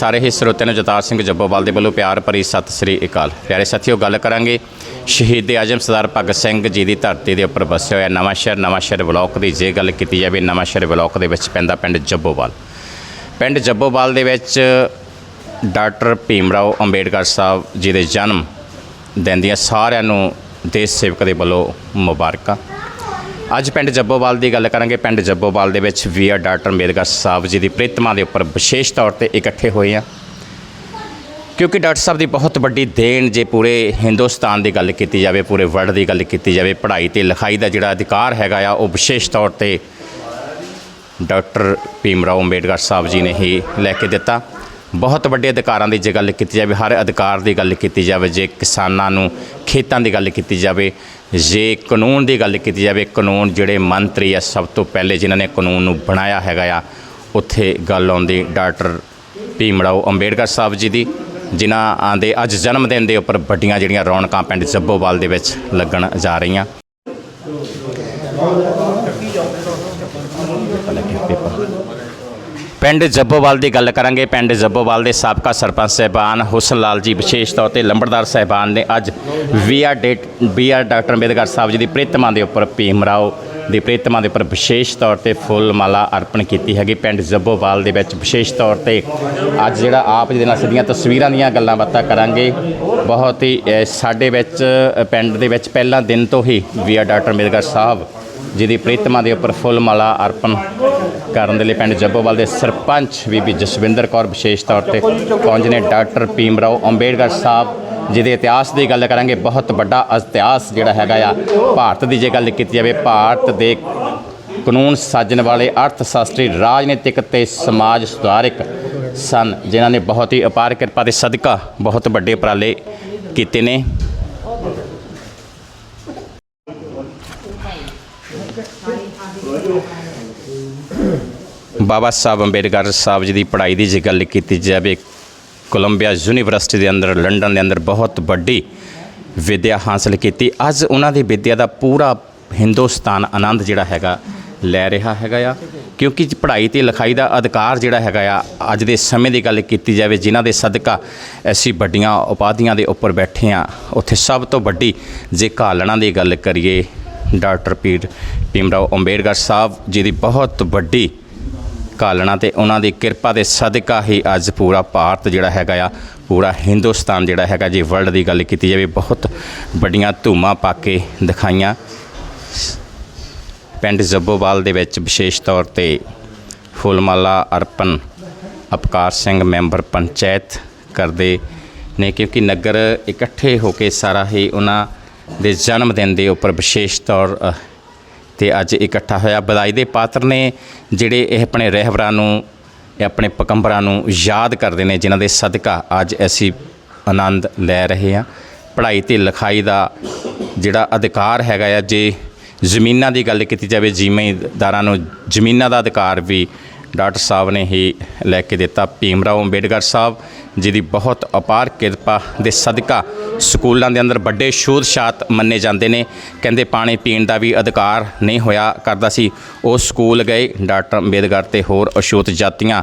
ਸਾਰੇ ਹੀ ਸਰੋਤਿਆਂ ਨੂੰ ਜਤਾਰ ਸਿੰਘ ਜੱਬੋਵਾਲ ਦੇ ਵੱਲੋਂ ਪਿਆਰ ਭਰੀ ਸਤਿ ਸ੍ਰੀ ਅਕਾਲ। ਪਿਆਰੇ ਸਾਥੀਓ, ਗੱਲ ਕਰਾਂਗੇ ਸ਼ਹੀਦ ਆਜਮ ਸਰਦਾਰ ਭਗਤ ਸਿੰਘ ਜੀ ਦੀ ਧਰਤੀ ਦੇ ਉੱਪਰ ਵਸਿਆ ਹੋਇਆ ਨਵਾਂ ਸ਼ਹਿਰ ਨਵਾਂ ਸ਼ਹਿਰ ਬਲਾਕ ਦੀ ਜੇ ਗੱਲ ਕੀਤੀ ਜਾਵੇ, ਨਵਾਂ ਸ਼ਹਿਰ ਬਲਾਕ ਦੇ ਵਿੱਚ ਪੈਂਦਾ ਪਿੰਡ ਜੱਬੋਵਾਲ। ਪਿੰਡ ਜੱਬੋਵਾਲ ਦੇ ਵਿੱਚ ਡਾਕਟਰ ਭੀਮਰਾਓ ਅੰਬੇਡਕਰ ਸਾਹਿਬ ਜੀ ਦੇ ਜਨਮ ਦਿਨ ਦੀਆਂ ਸਾਰਿਆਂ ਨੂੰ ਦੇਸ਼ ਸੇਵਕ ਦੇ ਵੱਲੋਂ ਮੁਬਾਰਕਾਂ। ਅੱਜ ਪਿੰਡ ਜੱਬੋਵਾਲ ਦੀ ਗੱਲ ਕਰਾਂਗੇ। ਪਿੰਡ ਜੱਬੋਵਾਲ ਦੇ ਵਿੱਚ B R doctor Ambedkar Sahib ji ਦੀ ਪ੍ਰੀਤਮਾ ਦੇ ਉੱਪਰ ਵਿਸ਼ੇਸ਼ ਤੌਰ ਤੇ ਇਕੱਠੇ ਹੋਏ ਆ। ਕਿਉਂਕਿ ਡਾਕਟਰ ਸਾਹਿਬ ਦੀ ਬਹੁਤ ਵੱਡੀ ਦੇਣ ਜੇ ਪੂਰੇ ਹਿੰਦੁਸਤਾਨ ਦੀ ਗੱਲ ਕੀਤੀ ਜਾਵੇ, ਪੂਰੇ ਵਰਲਡ ਦੀ ਗੱਲ ਕੀਤੀ ਜਾਵੇ, ਪੜ੍ਹਾਈ ਤੇ ਲਿਖਾਈ ਦਾ ਜਿਹੜਾ ਅਧਿਕਾਰ ਹੈਗਾ ਆ, ਉਹ ਵਿਸ਼ੇਸ਼ ਤੌਰ ਤੇ ਡਾਕਟਰ ਭੀਮ ਰਾਓ ਅੰਬੇਡਕਰ ਸਾਹਿਬ ਜੀ ਨੇ ਹੀ ਲੈ ਕੇ ਦਿੱਤਾ। ਬਹੁਤ ਵੱਡੇ ਅਧਿਕਾਰਾਂ ਦੀ ਜੇ ਗੱਲ ਕੀਤੀ ਜਾਵੇ, ਹਰ ਅਧਿਕਾਰ ਦੀ ਗੱਲ ਕੀਤੀ ਜਾਵੇ, ਜੇ ਕਿਸਾਨਾਂ ਨੂੰ ਖੇਤਾਂ ਦੀ ਗੱਲ ਕੀਤੀ ਜਾਵੇ ਜੇ ਕਾਨੂੰਨ ਦੀ ਗੱਲ ਕੀਤੀ ਜਾਵੇ, ਕਾਨੂੰਨ ਜਿਹੜੇ ਮੰਤਰੀ ਆ, ਸਭ ਤੋਂ ਪਹਿਲੇ ਜਿਨ੍ਹਾਂ ਨੇ ਕਾਨੂੰਨ ਨੂੰ ਬਣਾਇਆ ਹੈਗਾ ਆ, ਉੱਥੇ ਗੱਲ ਆਉਂਦੀ ਡਾਕਟਰ ਭੀਮਰਾਓ ਅੰਬੇਡਕਰ ਸਾਹਿਬ ਜੀ ਦੀ, ਜਿਨ੍ਹਾਂ ਦੇ ਅੱਜ ਜਨਮ ਦਿਨ ਦੇ ਉੱਪਰ ਵੱਡੀਆਂ ਜਿਹੜੀਆਂ ਰੌਣਕਾਂ ਪਿੰਡ ਜੱਬੋਵਾਲ ਦੇ ਵਿੱਚ ਲੱਗਣ ਜਾ ਰਹੀਆਂ। ਪਿੰਡ ਜੱਬੋਵਾਲ ਦੀ ਗੱਲ ਕਰਾਂਗੇ। ਪਿੰਡ ਜੱਬੋਵਾਲ ਦੇ ਸਾਬਕਾ ਸਰਪੰਚ ਸਹਿਬਾਨ ਹੁਸਨ ਲਾਲ ਜੀ ਵਿਸ਼ੇਸ਼ ਤੌਰ ਤੇ ਲੰਬੜਦਾਰ ਸਹਿਬਾਨ ਨੇ ਅੱਜ B R date B R doctor Ambedkar Sahib ji ਦੀ ਪ੍ਰੀਤਮਾ ਦੇ ਉੱਪਰ ਭੀਮ ਰਾਓ ਦੀ ਪ੍ਰੀਤਮਾ ਦੇ ਉੱਪਰ ਵਿਸ਼ੇਸ਼ ਤੌਰ ਤੇ ਫੁੱਲ ਮਾਲਾ ਅਰਪਣ ਕੀਤੀ ਹੈਗੀ। ਪਿੰਡ ਜੱਬੋਵਾਲ ਦੇ ਵਿੱਚ ਵਿਸ਼ੇਸ਼ ਤੌਰ ਤੇ ਅੱਜ ਜਿਹੜਾ ਆਪ ਜੀ ਦੇ ਨਾਲ ਸਿੱਧੀਆਂ ਤਸਵੀਰਾਂ ਦੀਆਂ ਗੱਲਾਂ ਬਾਤਾਂ ਕਰਾਂਗੇ। ਬਹੁਤ ਹੀ ਸਾਡੇ ਵਿੱਚ ਪਿੰਡ ਦੇ ਵਿੱਚ ਪਹਿਲਾਂ ਦਿਨ ਤੋਂ ਹੀ B R doctor Ambedkar Sahib ਜਿਹਦੀ ਪ੍ਰੀਤਮਾ ਦੇ ਉੱਪਰ ਫੁੱਲ ਮਾਲਾ ਅਰਪਣ ਕਰਨ ਦੇ ਲਈ ਪਿੰਡ ਜੱਬੋਵਾਲ ਦੇ ਸਰਪੰਚ ਬੀਬੀ ਜਸਵਿੰਦਰ ਕੌਰ ਵਿਸ਼ੇਸ਼ ਤੌਰ ਤੇ ਪਹੁੰਚੇ ਨੇ ਡਾਕਟਰ ਭੀਮਰਾਓ ਅੰਬੇਡਕਰ ਸਾਹਿਬ, ਜਿਹਦੇ ਇਤਿਹਾਸ ਦੀ ਗੱਲ ਕਰਾਂਗੇ। ਬਹੁਤ ਵੱਡਾ ਇਤਿਹਾਸ ਜਿਹੜਾ ਹੈਗਾ ਆ, ਭਾਰਤ ਦੀ ਜੇ ਗੱਲ ਕੀਤੀ ਜਾਵੇ, ਭਾਰਤ ਦੇ ਕਾਨੂੰਨ ਸਾਜਣ ਵਾਲੇ ਅਰਥ ਸ਼ਾਸਤਰੀ ਰਾਜਨੀਤਿਕ ਤੇ ਸਮਾਜ ਸੁਧਾਰਕ ਸਨ, ਜਿਨ੍ਹਾਂ ਨੇ ਬਹੁਤ ਹੀ ਅਪਾਰ ਕਿਰਪਾ ਦੇ ਸਦਕਾ ਬਹੁਤ ਵੱਡੇ ਉਪਰਾਲੇ ਕੀਤੇ ਨੇ। ਬਾਬਾ ਸਾਹਿਬ ਅੰਬੇਡਕਰ ਸਾਹਿਬ ਜੀ ਦੀ ਪੜ੍ਹਾਈ ਦੀ ਜੇ ਗੱਲ ਕੀਤੀ ਜਾਵੇ, ਕੋਲੰਬੀਆ ਯੂਨੀਵਰਸਿਟੀ ਦੇ ਅੰਦਰ, ਲੰਡਨ ਦੇ ਅੰਦਰ ਬਹੁਤ ਵੱਡੀ ਵਿੱਦਿਆ ਹਾਸਲ ਕੀਤੀ। ਅੱਜ ਉਹਨਾਂ ਦੀ ਵਿੱਦਿਆ ਦਾ ਪੂਰਾ ਹਿੰਦੁਸਤਾਨ ਆਨੰਦ ਜਿਹੜਾ ਹੈਗਾ ਲੈ ਰਿਹਾ ਹੈਗਾ ਆ। ਕਿਉਂਕਿ ਪੜ੍ਹਾਈ ਤੇ ਲਿਖਾਈ ਦਾ ਅਧਿਕਾਰ ਜਿਹੜਾ ਹੈਗਾ ਆ, ਅੱਜ ਦੇ ਸਮੇਂ ਦੀ ਗੱਲ ਕੀਤੀ ਜਾਵੇ, ਜਿਨ੍ਹਾਂ ਦੇ ਸਦਕਾ ਐਸੀ ਵੱਡੀਆਂ ਉਪਾਧੀਆਂ ਦੇ ਉੱਪਰ ਬੈਠੇ ਆ, ਉੱਥੇ ਸਭ ਤੋਂ ਵੱਡੀ ਜੇ ਘਾਲਣਾ ਦੀ ਗੱਲ ਕਰੀਏ ਡਾਕਟਰ ਪੀਰ ਭੀਮਰਾਓ ਅੰਬੇਡਕਰ ਸਾਹਿਬ ਜੀ ਦੀ ਬਹੁਤ ਵੱਡੀ ਘਾਲਣਾ ਤੇ ਉਹਨਾਂ ਦੀ ਕਿਰਪਾ ਦੇ ਸਦਕਾ ਹੀ ਅੱਜ ਪੂਰਾ ਭਾਰਤ ਜਿਹੜਾ ਹੈਗਾ ਆ, ਪੂਰਾ ਹਿੰਦੁਸਤਾਨ ਜਿਹੜਾ ਹੈਗਾ ਜੇ ਵਰਲਡ ਦੀ ਗੱਲ ਕੀਤੀ ਜਾਵੇ, ਬਹੁਤ ਵੱਡੀਆਂ ਧੂਮਾਂ ਪਾ ਕੇ ਦਿਖਾਈਆਂ। ਪਿੰਡ ਜੱਬੋਵਾਲ ਦੇ ਵਿੱਚ ਵਿਸ਼ੇਸ਼ ਤੌਰ ਤੇ ਫੁੱਲਮਾਲਾ ਅਰਪਣ ਅਪਕਾਰ ਸਿੰਘ ਮੈਂਬਰ ਪੰਚਾਇਤ ਕਰਦੇ ਨੇ, ਕਿਉਂਕਿ ਨਗਰ ਇਕੱਠੇ ਹੋ ਕੇ ਸਾਰਾ ਹੀ ਉਹਨਾਂ ਦੇ ਜਨਮ ਦਿਨ ਦੇ ਉੱਪਰ ਵਿਸ਼ੇਸ਼ ਤੌਰ ਤੇ ਅੱਜ ਇਕੱਠਾ ਹੋਇਆ। ਬਧਾਈ ਦੇ ਪਾਤਰ ਨੇ ਜਿਹੜੇ ਇਹ ਆਪਣੇ ਰਹਿਬਰਾਂ ਨੂੰ ਆਪਣੇ ਪਕੰਬਰਾਂ ਨੂੰ ਯਾਦ ਕਰਦੇ ਨੇ, ਜਿਨ੍ਹਾਂ ਦੇ ਸਦਕਾ ਅੱਜ ਅਸੀਂ ਆਨੰਦ ਲੈ ਰਹੇ ਹਾਂ। ਪੜ੍ਹਾਈ ਤੇ ਲਿਖਾਈ ਦਾ ਜਿਹੜਾ ਅਧਿਕਾਰ ਹੈਗਾ ਆ, ਜੇ ਜ਼ਮੀਨਾਂ ਦੀ ਗੱਲ ਕੀਤੀ ਜਾਵੇ ਜ਼ਿਮੀਂਦਾਰਾਂ ਨੂੰ ਜ਼ਮੀਨਾਂ ਦਾ ਅਧਿਕਾਰ ਵੀ ਡਾਕਟਰ ਸਾਹਿਬ ਨੇ ਹੀ ਲੈ ਕੇ ਦਿੱਤਾ। ਭੀਮ ਰਾਓ ਅੰਬੇਡਕਰ ਸਾਹਿਬ, ਜਿਹਦੀ ਬਹੁਤ ਅਪਾਰ ਕਿਰਪਾ ਦੇ ਸਦਕਾ ਸਕੂਲਾਂ ਦੇ ਅੰਦਰ ਵੱਡੇ ਸ਼ੋਧ ਸ਼ਾਤ ਮੰਨੇ ਜਾਂਦੇ ਨੇ। ਕਹਿੰਦੇ ਪਾਣੀ ਪੀਣ ਦਾ ਵੀ ਅਧਿਕਾਰ ਨਹੀਂ ਹੋਇਆ ਕਰਦਾ ਸੀ। ਉਹ ਸਕੂਲ ਗਏ, ਡਾਕਟਰ ਅੰਬੇਦਕਰ ਤੇ ਹੋਰ ਅਛੂਤ ਜਾਤੀਆਂ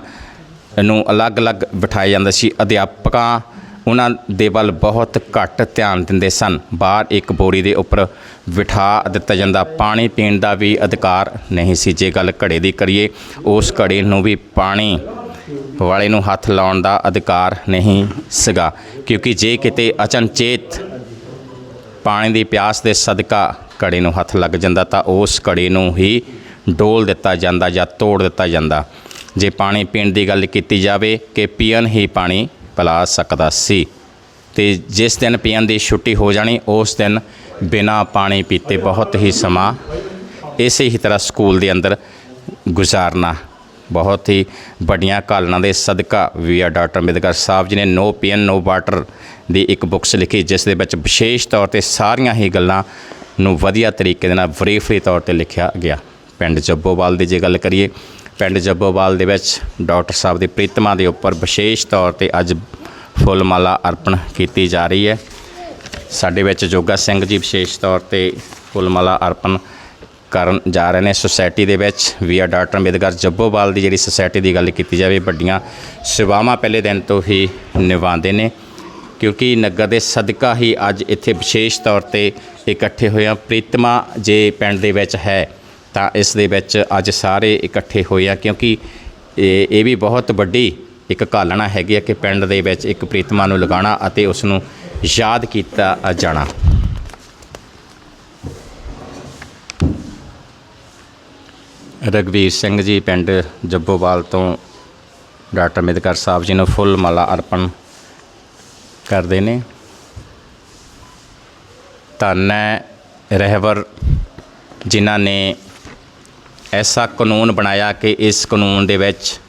ਨੂੰ ਅਲੱਗ-ਅਲੱਗ ਬਿਠਾਇਆ ਜਾਂਦਾ ਸੀ। ਅਧਿਆਪਕਾਂ, ਉਹਨਾਂ ਦੇ ਵੱਲ ਬਹੁਤ ਘੱਟ ਧਿਆਨ ਦਿੰਦੇ ਸਨ। ਬਾਹਰ ਇੱਕ ਬੋਰੀ ਦੇ ਉੱਪਰ ਬਿਠਾ ਦਿੱਤਾ ਜਾਂਦਾ। ਪਾਣੀ ਪੀਣ ਦਾ ਵੀ ਅਧਿਕਾਰ ਨਹੀਂ ਸੀ। ਜੇ ਗੱਲ ਘੜੇ ਦੀ ਕਰੀਏ, ਉਸ ਘੜੇ ਨੂੰ ਵੀ ਪਾਣੀ ਵਾਲੇ ਨੂੰ ਹੱਥ ਲਾਉਣ ਦਾ ਅਧਿਕਾਰ ਨਹੀਂ ਸੀਗਾ। ਕਿਉਂਕਿ ਜੇ ਕਿਤੇ ਅਚਨਚੇਤ ਪਾਣੀ ਦੀ ਪਿਆਸ ਦੇ ਸਦਕਾ ਘੜੇ ਨੂੰ ਹੱਥ ਲੱਗ ਜਾਂਦਾ, ਤਾਂ ਉਸ ਘੜੇ ਨੂੰ ਹੀ ਡੋਲ ਦਿੱਤਾ ਜਾਂਦਾ ਜਾਂ ਤੋੜ ਦਿੱਤਾ ਜਾਂਦਾ। ਜੇ ਪਾਣੀ ਪੀਣ ਦੀ ਗੱਲ ਕੀਤੀ ਜਾਵੇ ਕਿ ਪੀਣ ਹੀ ਪਾਣੀ ਪਿਲਾ ਸਕਦਾ ਸੀ, ਤੇ ਜਿਸ ਦਿਨ ਪੀਣ ਦੀ ਛੁੱਟੀ ਹੋ ਜਾਣੀ, ਉਸ ਦਿਨ ਬਿਨਾ ਪਾਣੀ ਪੀਤੇ ਬਹੁਤ ਹੀ ਸਮਾਂ ਇਸੇ ਹੀ ਤਰ੍ਹਾਂ ਸਕੂਲ ਦੇ ਅੰਦਰ ਗੁਜ਼ਾਰਨਾ। ਬਹੁਤ ਹੀ ਵੱਡੀਆਂ ਕਾਲਨਾਂ ਦੇ ਸਦਕਾ ਵੀ ਆ ਡਾਕਟਰ ਅੰਬੇਦਕਰ ਸਾਹਿਬ ਜੀ ਨੇ ਨੋ ਪੀਐਨ ਨੋ ਵਾਟਰ ਦੀ ਇੱਕ ਬੁੱਕਸ ਲਿਖੀ, ਜਿਸ ਦੇ ਵਿੱਚ ਵਿਸ਼ੇਸ਼ ਤੌਰ ਤੇ ਸਾਰੀਆਂ ਹੀ ਗੱਲਾਂ ਨੂੰ ਵਧੀਆ ਤਰੀਕੇ ਦੇ ਨਾਲ ਫਰੀ ਤੌਰ ਤੇ ਲਿਖਿਆ ਗਿਆ। ਪਿੰਡ ਜੱਬੋਵਾਲ ਦੀ ਜੇ ਗੱਲ ਕਰੀਏ, ਪਿੰਡ ਜੱਬੋਵਾਲ ਦੇ ਵਿੱਚ ਡਾਕਟਰ ਸਾਹਿਬ ਦੀ ਪ੍ਰੀਤਮਾ ਦੇ ਉੱਪਰ ਵਿਸ਼ੇਸ਼ ਤੌਰ ਤੇ ਅੱਜ ਫੁੱਲ ਮਾਲਾ ਅਰਪਣ ਕੀਤੀ ਜਾ ਰਹੀ ਹੈ। ਸਾਡੇ ਵਿੱਚ ਜੋਗਾ ਸਿੰਘ ਜੀ ਵਿਸ਼ੇਸ਼ ਤੌਰ ਤੇ ਫੁੱਲ ਮਾਲਾ ਅਰਪਣ ਕਰਨ ਜਾ ਰਹੇ ਨੇ ਸੁਸਾਇਟੀ ਦੇ ਵਿੱਚ, ਵੀ ਆ ਡਾਕਟਰ ਅੰਬੇਦਕਰ ਜੱਬੋਵਾਲ ਦੀ ਜਿਹੜੀ ਸੁਸਾਇਟੀ ਦੀ ਗੱਲ ਕੀਤੀ ਜਾਵੇ, ਵੱਡੀਆਂ ਸੇਵਾਵਾਂ ਪਹਿਲੇ ਦਿਨ ਤੋਂ ਹੀ ਨਿਭਾਉਂਦੇ ਨੇ, ਕਿਉਂਕਿ ਨਗਰ ਦੇ ਸਦਕਾ ਹੀ ਅੱਜ ਇੱਥੇ ਵਿਸ਼ੇਸ਼ ਤੌਰ ਤੇ ਇਕੱਠੇ ਹੋਏ ਆ। ਪ੍ਰੀਤਮਾ ਜੇ ਪਿੰਡ ਦੇ ਵਿੱਚ ਹੈ, ਤਾਂ ਇਸ ਦੇ ਵਿੱਚ ਅੱਜ ਸਾਰੇ ਇਕੱਠੇ ਹੋਏ ਆ, ਕਿਉਂਕਿ ਇਹ ਇਹ ਵੀ ਬਹੁਤ ਵੱਡੀ ਇੱਕ ਘਾਲਣਾ ਹੈਗੀ ਆ ਕਿ ਪਿੰਡ ਦੇ ਵਿੱਚ ਇੱਕ ਪ੍ਰੀਤਮਾ ਨੂੰ ਲਗਾਉਣਾ ਅਤੇ ਉਸ ਨੂੰ ਯਾਦ ਕੀਤਾ ਜਾਣਾ। ਰਗਵੀਰ ਸਿੰਘ ਜੀ ਪਿੰਡ ਜੱਬੋਵਾਲ ਤੋਂ ਡਾਕਟਰ ਅੰਬੇਦਕਰ ਸਾਹਿਬ ਜੀ ਨੂੰ ਫੁੱਲ ਮਾਲਾ ਅਰਪਣ ਕਰਦੇ ਨੇ। ਧੰਨ ਹੈ ਰਹਿਬਰ ਜਿਨ੍ਹਾਂ ਨੇ ਐਸਾ ਕਾਨੂੰਨ ਬਣਾਇਆ ਕਿ ਇਸ ਕਾਨੂੰਨ ਦੇ ਵਿੱਚ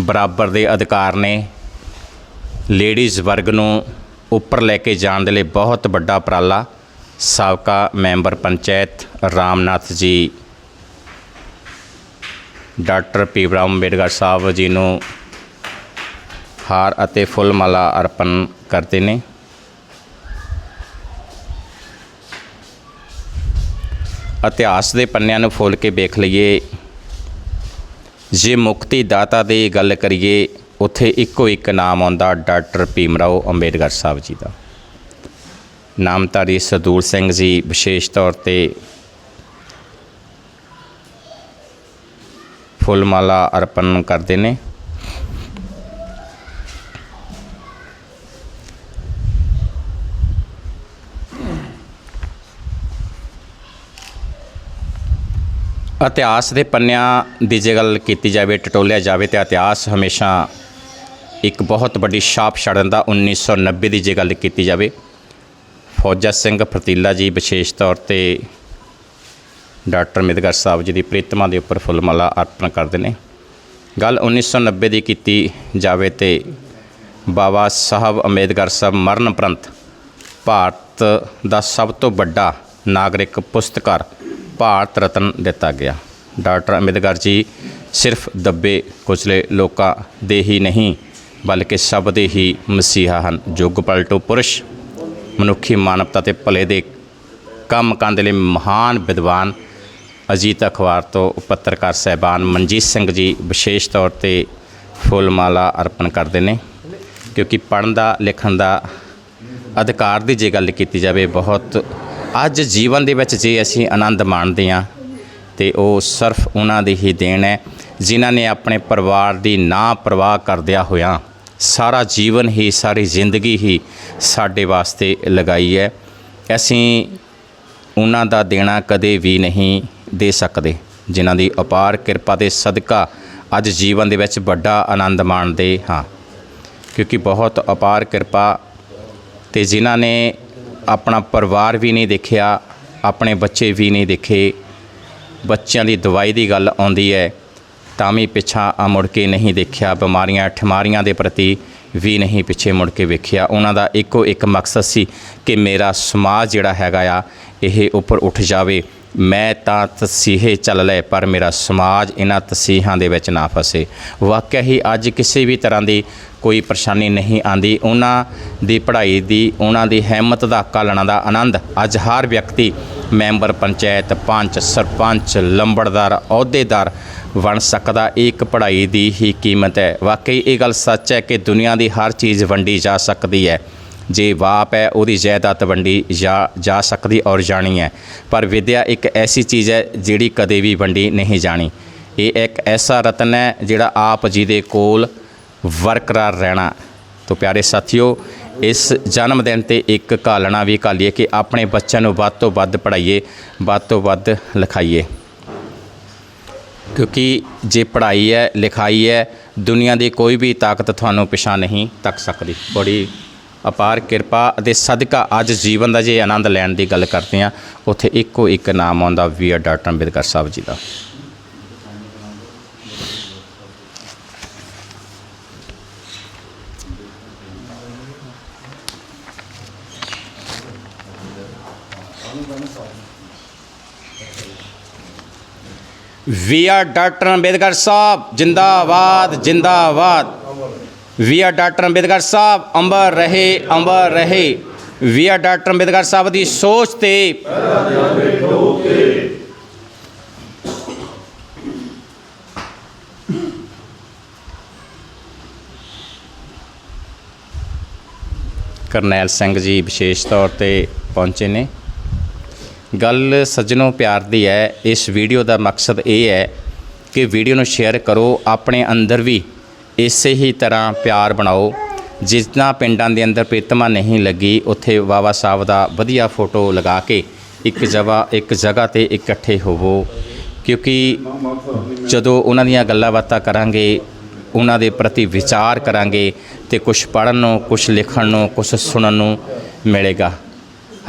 ਬਰਾਬਰ ਦੇ ਅਧਿਕਾਰ ਨੇ। ਲੇਡੀਜ਼ ਵਰਗ ਨੂੰ ਉੱਪਰ ਲੈ ਕੇ ਜਾਣ ਦੇ ਲਈ ਬਹੁਤ ਵੱਡਾ ਉਪਰਾਲਾ ਸਾਬਕਾ ਮੈਂਬਰ ਪੰਚਾਇਤ ਰਾਮਨਾਥ ਜੀ, ਡਾਕਟਰ ਭੀਮ ਅੰਬੇਡਕਰ ਸਾਹਿਬ ਜੀ ਨੂੰ ਹਾਰ ਅਤੇ ਫੁੱਲ ਮਾਲਾ ਅਰਪਣ ਕਰਦੇ ਨੇ। ਇਤਿਹਾਸ ਦੇ ਪੰਨਿਆਂ ਨੂੰ ਫੋਲ ਕੇ ਵੇਖ ਲਈਏ। ਜੇ ਮੁਕਤੀ ਦਾਤਾ ਦੀ ਗੱਲ ਕਰੀਏ ਉੱਥੇ ਇੱਕੋ ਇੱਕ ਨਾਮ ਆਉਂਦਾ, ਡਾਕਟਰ ਭੀਮਰਾਓ ਅੰਬੇਡਕਰ ਸਾਹਿਬ ਜੀ ਦਾ। ਨਾਮਧਾਰੀ ਸਦੂਲ ਸਿੰਘ ਜੀ ਵਿਸ਼ੇਸ਼ ਤੌਰ ਤੇ ਫੁੱਲਮਾਲਾ ਅਰਪਣ ਕਰਦੇ ਨੇ। ਇਤਿਹਾਸ ਦੇ ਪੰਨਿਆਂ ਦੀ ਜੇ ਗੱਲ ਕੀਤੀ ਜਾਵੇ, ਟਟੋਲਿਆ ਜਾਵੇ, ਤਾਂ ਇਤਿਹਾਸ ਹਮੇਸ਼ਾ ਇੱਕ ਬਹੁਤ ਵੱਡੀ ਛਾਪ ਛੱਡਣ ਦਾ 1990 ਦੀ ਜੇ ਗੱਲ ਕੀਤੀ ਜਾਵੇ, ਫੌਜਾ ਸਿੰਘ ਫਰਤੀਲਾ ਜੀ ਵਿਸ਼ੇਸ਼ ਤੌਰ ਤੇ ਡਾਕਟਰ ਅੰਬੇਦਕਰ ਸਾਹਿਬ ਜੀ ਦੀ ਪ੍ਰੀਤਮਾ ਦੇ ਉੱਪਰ ਫੁੱਲਮਾਲਾ ਅਰਪਣ ਕਰਦੇ ਨੇ। ਗੱਲ 1990 ਦੀ ਕੀਤੀ ਜਾਵੇ ਤੇ ਬਾਬਾ ਸਾਹਿਬ ਅੰਬੇਦਕਰ ਸਾਹਿਬ ਮਰਨ ਉਪਰੰਤ ਭਾਰਤ ਦਾ ਸਭ ਤੋਂ ਵੱਡਾ ਨਾਗਰਿਕ ਪੁਸਤਕਾਰ ਭਾਰਤ ਰਤਨ ਦਿੱਤਾ ਗਿਆ। ਡਾਕਟਰ ਅੰਬੇਦਕਰ ਜੀ ਸਿਰਫ ਦੱਬੇ ਕੁਚਲੇ ਲੋਕਾਂ ਦੇ ਹੀ ਨਹੀਂ ਬਲਕਿ ਸਭ ਦੇ ਹੀ ਮਸੀਹਾ ਹਨ। ਯੁੱਗ ਪਲਟੋ ਪੁਰਸ਼, ਮਨੁੱਖੀ ਮਾਨਵਤਾ ਤੇ ਭਲੇ ਦੇ ਕੰਮ ਕਰਨ ਲਈ ਮਹਾਨ ਵਿਦਵਾਨ ਅਜੀਤ ਅਖਬਾਰ ਤੋਂ ਪੱਤਰਕਾਰ ਸਹਿਬਾਨ ਮਨਜੀਤ ਸਿੰਘ ਜੀ ਵਿਸ਼ੇਸ਼ ਤੌਰ ਤੇ ਫੁੱਲ ਮਾਲਾ ਅਰਪਣ ਕਰਦੇ ਨੇ। ਕਿਉਂਕਿ ਪੜ੍ਹਨ ਦਾ, ਲਿਖਣ ਦਾ ਅਧਿਕਾਰ ਦੀ ਜੇ ਗੱਲ ਕੀਤੀ ਜਾਵੇ, ਬਹੁਤ ਅੱਜ ਜੀਵਨ ਦੇ ਵਿੱਚ ਜੇ ਅਸੀਂ ਆਨੰਦ ਮਾਣਦੇ ਹਾਂ, ਤੇ ਉਹ ਸਿਰਫ ਉਹਨਾਂ ਦੀ ਹੀ ਦੇਣ ਹੈ, ਜਿਨ੍ਹਾਂ ਨੇ ਆਪਣੇ ਪਰਿਵਾਰ ਦੀ ਨਾ ਪਰਵਾਹ ਕਰਦਿਆਂ ਹੋਇਆ ਸਾਰਾ ਜੀਵਨ ਹੀ, ਸਾਰੀ ਜ਼ਿੰਦਗੀ ਹੀ ਸਾਡੇ ਵਾਸਤੇ ਲਗਾਈ ਹੈ। ਅਸੀਂ ਉਹਨਾਂ ਦਾ ਦੇਣਾ ਕਦੇ ਵੀ ਨਹੀਂ ਦੇ ਸਕਦੇ, ਜਿਨ੍ਹਾਂ ਦੀ ਅਪਾਰ ਕਿਰਪਾ ਦੇ ਸਦਕਾ ਅੱਜ ਜੀਵਨ ਦੇ ਵਿੱਚ ਵੱਡਾ ਆਨੰਦ ਮਾਣਦੇ ਹਾਂ। ਕਿਉਂਕਿ ਬਹੁਤ ਅਪਾਰ ਕਿਰਪਾ ਤੇ ਜਿਨ੍ਹਾਂ ਨੇ ਆਪਣਾ ਪਰਿਵਾਰ ਵੀ ਨਹੀਂ ਦੇਖਿਆ, ਆਪਣੇ ਬੱਚੇ ਵੀ ਨਹੀਂ ਦੇਖੇ, ਬੱਚਿਆਂ ਦੀ ਦਵਾਈ ਦੀ ਗੱਲ ਆਉਂਦੀ ਹੈ। ਤਾਂ ਵੀ ਪਿੱਛਾ ਆ ਮੁੜ ਕੇ ਨਹੀਂ ਦੇਖਿਆ, ਬਿਮਾਰੀਆਂ, ਠਮਾਰੀਆਂ ਦੇ ਪ੍ਰਤੀ ਵੀ ਨਹੀਂ ਪਿੱਛੇ ਮੁੜ ਕੇ ਵੇਖਿਆ। ਉਹਨਾਂ ਦਾ ਇੱਕੋ ਇੱਕ ਮਕਸਦ ਸੀ ਕਿ ਮੇਰਾ ਸਮਾਜ ਜਿਹੜਾ ਹੈਗਾ ਆ, ਇਹ ਉੱਪਰ ਉੱਠ ਜਾਵੇ। ਮੈਂ ਤਾਂ ਤਸੀਹੇ ਚੱਲ ਲਏ, ਪਰ ਮੇਰਾ ਸਮਾਜ ਇਹਨਾਂ ਤਸੀਹਾਂ ਦੇ ਵਿੱਚ ਨਾ ਫਸੇ। ਵਾਕਿਆ ਹੀ ਅੱਜ ਕਿਸੇ ਵੀ ਤਰ੍ਹਾਂ ਦੀ ਕੋਈ ਪਰੇਸ਼ਾਨੀ ਨਹੀਂ ਆਂਦੀ। ਉਹਨਾਂ ਦੀ ਪੜ੍ਹਾਈ ਦੀ ਉਹਨਾਂ ਦੀ ਹਿੰਮਤ ਦਾ ਕਾਲਣਾ ਦਾ ਆਨੰਦ। ਅੱਜ ਹਰ ਵਿਅਕਤੀ, ਮੈਂਬਰ ਪੰਚਾਇਤ, ਪੰਚ, ਸਰਪੰਚ, ਲੰਬੜਦਾਰ, ਅਹੁਦੇਦਾਰ ਬਣ ਸਕਦਾ। ਇੱਕ ਪੜ੍ਹਾਈ ਦੀ ਹੀ ਕੀਮਤ ਹੈ। ਵਾਕਈ ਇਹ ਗੱਲ ਸੱਚ ਹੈ ਕਿ ਦੁਨੀਆ ਦੀ ਹਰ ਚੀਜ਼ ਵੰਡੀ ਜਾ ਸਕਦੀ ਹੈ। ਜੇ ਵਾਪ ਹੈ, ਉਹਦੀ ਜਾਇਦਾਦ ਵੰਡੀ ਜਾ ਜਾ ਸਕਦੀ ਔਰ ਜਾਣੀ ਹੈ। ਪਰ ਵਿਦਿਆ ਇੱਕ ਐਸੀ ਚੀਜ਼ ਹੈ ਜਿਹੜੀ ਕਦੇ ਵੀ ਵੰਡੀ ਨਹੀਂ ਜਾਣੀ। ਇਹ ਇੱਕ ਐਸਾ ਰਤਨ ਹੈ ਜਿਹੜਾ ਆਪ ਜੀ ਦੇ ਕੋਲ ਵਰਕਰਾਰ ਰਹਿਣਾ। ਤੋ ਪਿਆਰੇ ਸਾਥੀਓ, ਇਸ ਜਨਮ ਦਿਨ ਤੇ ਇੱਕ ਕਾਲਣਾ ਵੀ ਕਾਲੀਏ ਕਿ ਆਪਣੇ ਬੱਚਿਆਂ ਨੂੰ ਵੱਧ ਤੋਂ ਵੱਧ ਪੜ੍ਹਾਈਏ, ਵੱਧ ਤੋਂ ਵੱਧ ਲਿਖਾਈਏ। ਕਿਉਂਕਿ ਜੇ ਪੜ੍ਹਾਈ ਹੈ, ਲਿਖਾਈ ਹੈ, ਦੁਨੀਆ ਦੀ ਕੋਈ ਵੀ ਤਾਕਤ ਤੁਹਾਨੂੰ ਪਿਛਾ ਨਹੀਂ ਤੱਕ ਸਕਦੀ। ਬੜੀ ਅਪਾਰ ਕਿਰਪਾ ਅਤੇ ਸਦਕਾ ਅੱਜ ਜੀਵਨ ਦਾ ਜੇ ਆਨੰਦ ਲੈਣ ਦੀ ਗੱਲ ਕਰਦੇ ਆ ਉੱਥੇ ਇੱਕੋ ਇੱਕ ਨਾਮ ਆਉਂਦਾ, ਵੀ ਆ ਡਾਕਟਰ ਅੰਬੇਦਕਰ ਸਾਹਿਬ ਜੀ ਦਾ। B R doctor Ambedkar Sahib, ਜਿੰਦਾਬਾਦ ਜਿੰਦਾਬਾਦ। ਵੀ ਆ ਡਾਕਟਰ ਅੰਬੇਦਕਰ ਸਾਹਿਬ, ਅੰਬਰ ਰਹੇ ਅੰਬਰ ਰਹੇ। ਵੀ ਆ ਡਾਕਟਰ ਅੰਬੇਦਕਰ ਸਾਹਿਬ ਦੀ ਸੋਚ ਤੇ। ਕਰਨੈਲ ਸਿੰਘ ਜੀ ਵਿਸ਼ੇਸ਼ ਤੌਰ ਤੇ ਪਹੁੰਚੇ ਨੇ। ਗੱਲ ਸੱਜਣੋ ਪਿਆਰ ਦੀ ਹੈ। ਇਸ ਵੀਡੀਓ ਦਾ ਮਕਸਦ ਇਹ ਹੈ ਕਿ ਵੀਡੀਓ ਨੂੰ ਸ਼ੇਅਰ ਕਰੋ, ਆਪਣੇ ਅੰਦਰ ਵੀ ਇਸੇ ਹੀ ਤਰ੍ਹਾਂ ਪਿਆਰ ਬਣਾਓ। ਜਿੰਨਾ ਪਿੰਡਾਂ ਦੇ ਅੰਦਰ ਪ੍ਰੀਤਮਾ ਨਹੀਂ ਲੱਗੀ, ਉੱਥੇ ਬਾਬਾ ਸਾਹਿਬ ਦਾ ਵਧੀਆ ਫੋਟੋ ਲਗਾ ਕੇ ਇੱਕ ਜਗ੍ਹਾ ਇੱਕ ਜਗ੍ਹਾ ਤੇ ਇਕੱਠੇ ਹੋਵੋ। ਕਿਉਂਕਿ ਜਦੋਂ ਉਹਨਾਂ ਦੀਆਂ ਗੱਲਾਂ ਬਾਤਾਂ ਕਰਾਂਗੇ, ਉਹਨਾਂ ਦੇ ਪ੍ਰਤੀ ਵਿਚਾਰ ਕਰਾਂਗੇ, ਤੇ ਕੁਝ ਪੜਨ ਨੂੰ ਕੁਝ ਲਿਖਣ ਨੂੰ ਕੁਝ ਸੁਣਨ ਨੂੰ ਮਿਲੇਗਾ।